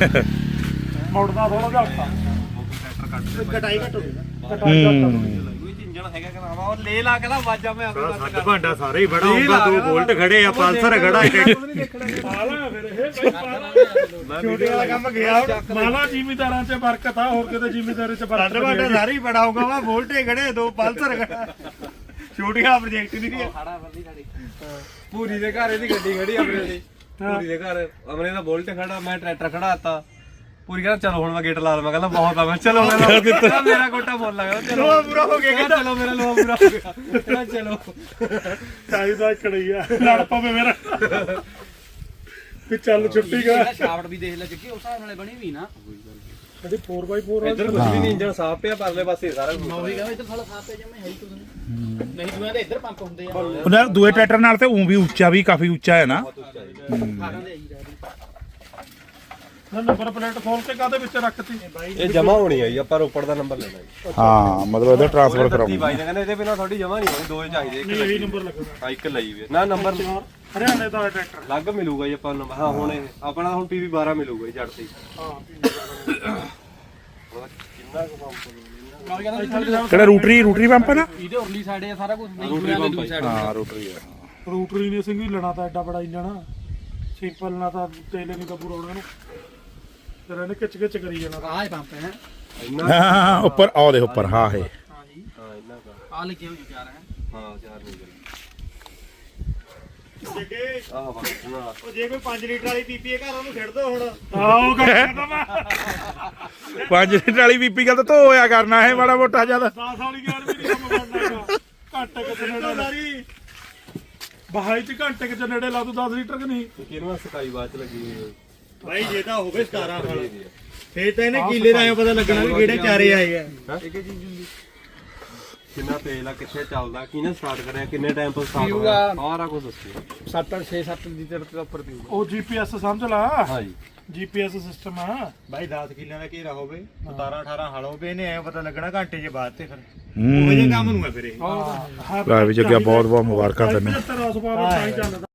ਮੁੜਦਾ ਥੋੜਾ ਜਿਹਾ ਔਖਾ। ਕਟਾਈ ਘੱਟ ਹੋ ਗਈ ਕਟਾਈ ਘੱਟ ਆ। ਕੋਈ ਇੰਜਣ ਹੈਗਾ ਕਿ ਨਾ ਉਹ ਲੈ ਲਾ ਕੇ ਨਾ ਵਾਜਾ ਮੈਂ ਆਪੇ ਬੰਦ ਸੱਡ ਭਾਂਡਾ ਸਾਰੇ ਹੀ ਬੜਾ ਹੋਊਗਾ ਦੋ ਬੋਲਟ ਖੜੇ ਆ ਪਲਸਰ ਖੜਾ ਹੈ ਮਾਲਾ ਫਿਰ ਇਹ ਬਈ ਮਾਲਾ। ਛੋਟੇ ਵਾਲਾ ਕੰਮ ਗਿਆ। ਹੁਣ ਮਾਲਾ ਜ਼ਿਮੀਦਾਰਾਂ 'ਚ ਬਰਕਤ ਆ ਹੋਰ ਕਿਤੇ ਜ਼ਿਮੀਦਾਰੇ 'ਚ ਸੱਡ ਬਰਕਤ ਭਾਂਡਾ ਨਹੀਂ ਹੈਗੀ। ਸਾਰੇ ਹੀ ਬੜਾ ਹੋਊਗਾ ਵਾ ਬੋਲਟੇ ਖੜੇ ਦੋ ਪਲਸਰ ਖੜਾ। ਛੋਟੀਆਂ ਪ੍ਰੋਜੈਕਟ ਨਹੀਂ ਹੈ ਪੂਰੀ ਦੇ ਘਰ ਇਹਦੀ ਗੱਡੀ ਖੜੀ ਆਪਣੇ ਦੀ ਪੂਰੀ ਦੇ ਘਰ ਅਮਰੇ ਦਾ ਬੁਲਟ ਖੜਾ ਮੈਂ ਟਰੈਕਟਰ ਖੜਾਤਾ ਪੂਰੀ ਕਹਿੰਦਾ ਚਲੋ ਹੁਣ ਮੈਂ ਗੇਟ ਲਾ ਲਵਾਂ ਕਹਿੰਦਾ ਬਹੁਤ ਆ। ਮੈਂ ਚਲੋ ਮੈਂ ਕਿਹਾ ਮੇਰਾ ਗੋਟਾ ਬੋਲ ਲੱਗਾ। ਚਲੋ। ਲੋਹਾ ਪੂਰਾ ਹੋ ਗਿਆ ਕਹਿੰਦਾ ਚਲੋ ਮੇਰਾ ਲੋਹਾ ਪੂਰਾ ਹੋ ਗਿਆ। ਕਹਿੰਦਾ ਚਲੋ। ਚਾਹੀਦਾ ਕੜਈਆ ਲੜ ਪਵੇ ਮੇਰਾ। ਵੀ ਚੱਲ ਛੁੱਟੀ ਕਰ। ਸ਼ਾਫਟ ਵੀ ਦੇਖ ਲੈ ਜੱਗੀ ਉਸ ਹਿਸਾਬ ਨਾਲੇ ਬਣੀ ਵੀ ਨਾ। ਜਿਹੜੀ 4x4 ਇੱਧਰ ਕੁਝ ਵੀ ਨਹੀਂ ਇੰਜਣ ਸਾਫ਼ ਪਿਆ ਪਰਲੇ ਪਾਸੇ ਸਾਰਾ ਕੁਝ ਕਹਿੰਦਾ ਇੱਧਰ ਸਾਲਾ ਸਾਫ਼ ਪੈ ਜਮੇ ਹੈ ਹੀ ਕੁਝ ਨਹੀਂ। ਨਹੀਂ ਦੂਆਂ ਦੇ ਇੱਧਰ ਪੰਪ ਹੁੰਦੇ ਆ। ਉਹਨਾਂ ਦੂਏ ਟਰੈਕਟਰ ਨਾਲ ਤੇ ਉਂ ਵੀ ਉੱਚਾ ਵੀ ਕਾਫੀ ਉੱਚਾ ਹੈ ਨਾ। 18 ਦੇ ਆਈ ਜਾ ਨਾ ਨੰਬਰ ਪਲੇਟ ਖੋਲ ਕੇ ਕਾਦੇ ਵਿੱਚ ਰੱਖਤੀ? ਇਹ ਜਮਾ ਹੋਣੀ ਆਈ ਆਪਾਂ ਰੋਪੜ ਦਾ ਨੰਬਰ ਲੈਣਾ ਜੀ ਹਾਂ ਮਤਲਬ ਇਹਦਾ ਟ੍ਰਾਂਸਫਰ ਕਰਾਉਣਾ। ਬਾਈ ਨੇ ਕਹਿੰਦੇ ਇਹਦੇ ਬਿਨਾ ਤੁਹਾਡੀ ਜਮਾ ਨਹੀਂ ਹੋਣੀ ਦੋ ਹੀ ਚਾਹੀਦੇ ਇੱਕ ਨਹੀਂ ਇਹੀ ਨੰਬਰ ਲੱਗਣਾ ਹਾਂ, ਇੱਕ ਲਈ ਵੀ ਹੈ। ਨਾ ਨੰਬਰ ਹਰਿਆਣੇ ਦਾ ਟਰੈਕਟਰ। ਅਲੱਗ ਮਿਲੂਗਾ ਜੀ ਆਪਾਂ ਨੂੰ ਹਾਂ ਹੁਣ ਇਹ ਆਪਣਾ ਹੁਣ ਪੀਵੀ 12 ਮਿਲੂਗਾ ਜੀ ਜੜ ਤੇ ਹਾਂ ਕਿੰਨਾ ਕੁ ਪੰਪ ਕਿਹੜਾ ਰੂਟਰੀ ਰੂਟਰੀ ਪੰਪ ਹੈ ਨਾ? ਇਹਦੇ ਉਰਲੀ ਸਾਈਡ ਆ ਸਾਰਾ ਕੁਝ ਨਹੀਂ ਦੂਜੀ ਸਾਈਡ ਹਾਂ ਰੂਟਰੀ ਹੈ ਰੂਟਰੀ ਨੇ ਸਿੰਘ ਵੀ ਲੈਣਾ ਤਾਂ ਐਡਾ ਬੜਾ ਇੰਜਣ। ਸਿੰਪਲ ਨਾ ਤਾਂ ਤੇਲ ਨਹੀਂ ਤਾਂ ਪੂਰਾ ਹੋਣਾ ਇਹਨੂੰ ਫਿਰ ਇਹਨੇ ਕਿਚ ਕਿਚ ਕਰੀ ਜਾਣਾ। ਤਾਂ। ਆਹ ਪੰਪ ਹੈ। ਇੰਨਾ ਹਾਂ ਉੱਪਰ ਆਹ ਦੇ ਉੱਪਰ ਹਾਂ ਹੈ ਹਾਂ ਜੀ ਹਾਂ ਇੰਨਾ ਕੁ। ਆ ਲਿਖਿਆ ਹੋਈ ਚਾਰ ਹੈ। ਹਾਂ ਚਾਰ ਨਹੀਂ ਗਏ। ਜੱਗੇ ਆਹ ਵਾ ਨਾ ਉਹ ਜੇ ਕੋਈ 5 ਲੀਟਰ ਵਾਲੀ ਪੀਪੀ ਘਰ ਉਹਨੂੰ ਛੱਡ ਦੋ ਹੁਣ। ਆਹ ਉਹ ਗੱਲ ਕਰਦਾ ਮੈਂ। 5 ਲੀਟਰ ਵਾਲੀ ਬੀਪੀ ਗੱਲ ਤਾਂ ਧੋ ਹੋਇਆ ਕਰਨਾ ਹੈ ਮਾੜਾ ਮੋਟਾ ਜ਼ਿਆਦਾ। 10 ਵਾਲੀ ਗੱਲ ਵੀ ਨਹੀਂ ਕੰਮ ਬਣਦਾ ਹੈਗਾ। ਘੰਟੇ ਕਿਤੇ ਨੇੜੇ ਸਾਰੀ ਬਹਾਈ ਚ ਘੰਟੇ ਕਿਤੇ ਨੇੜੇ ਲਾ ਦੂ 10 ਲੀਟਰ ਕਿ ਨਹੀਂ? ਕਿਹਨੂੰ ਸਕਾਈ ਬਾਅਦ ਚ ਲੱਗੀ ਹੋਈ? ਹੈ ਭਾਈ ਜੇ ਤਾਂ ਹੋਵੇ 17 ਨਾਲ। ਫੇਰ ਤਾਂ ਇਹਨੇ ਕੀਲੇ ਦਾ ਐਂ ਪਤਾ ਲੱਗਣਾ ਵੀ ਕਿਹੜੇ ਚਾਰੇ ਆਏ ਆ। ਕਿੰਨਾ ਤੇਲ ਆ ਕਿੱਥੇ ਚੱਲਦਾ ਕਿਹਨੇ ਸਟਾਰਟ ਕਰਿਆ ਕਿੰਨੇ ਟਾਈਮ ਤੋਂ ਸਟਾਰਟ। ਹੋਇਆ? ਸਾਰਾ ਕੁਝ ਦੱਸਿਓ 7 6 7 ਲੀਟਰ ਤੋਂ ਉੱਪਰ ਪੀਊਗਾ। ਉਹ ਜੀਪੀਐਸ ਸਮਝ ਲਾ। ਹਾਂ ਜੀ ਜੀਪੀਐਸ ਸਿਸਟਮ ਆ। ਭਾਈ 10 ਕਿੱਲਿਆਂ ਦਾ ਘੇਰਾ ਹੋਵੇ 17 18 ਹਲ ਹੋਵੇ ਇਹਨੇ ਐਂ ਪਤਾ ਲੱਗਣਾ ਘੰਟੇ ਜੇ ਬਾਅਦ ਤੇ ਫਿਰ। ਉਹ ਜੇ ਕੰਮ ਨੂੰ ਹੈ ਫਿਰ ਇਹ। ਹਾਂ। ਲੈ ਵੀ ਜੱਗਿਆ ਬਹੁਤ ਬਹੁਤ ਮੁਬਾਰਕਾਂ ਤੈਨੂੰ 75 ਰਸ ਪਾ ਤਾਂ ਹੀ ਚੱਲਦਾ।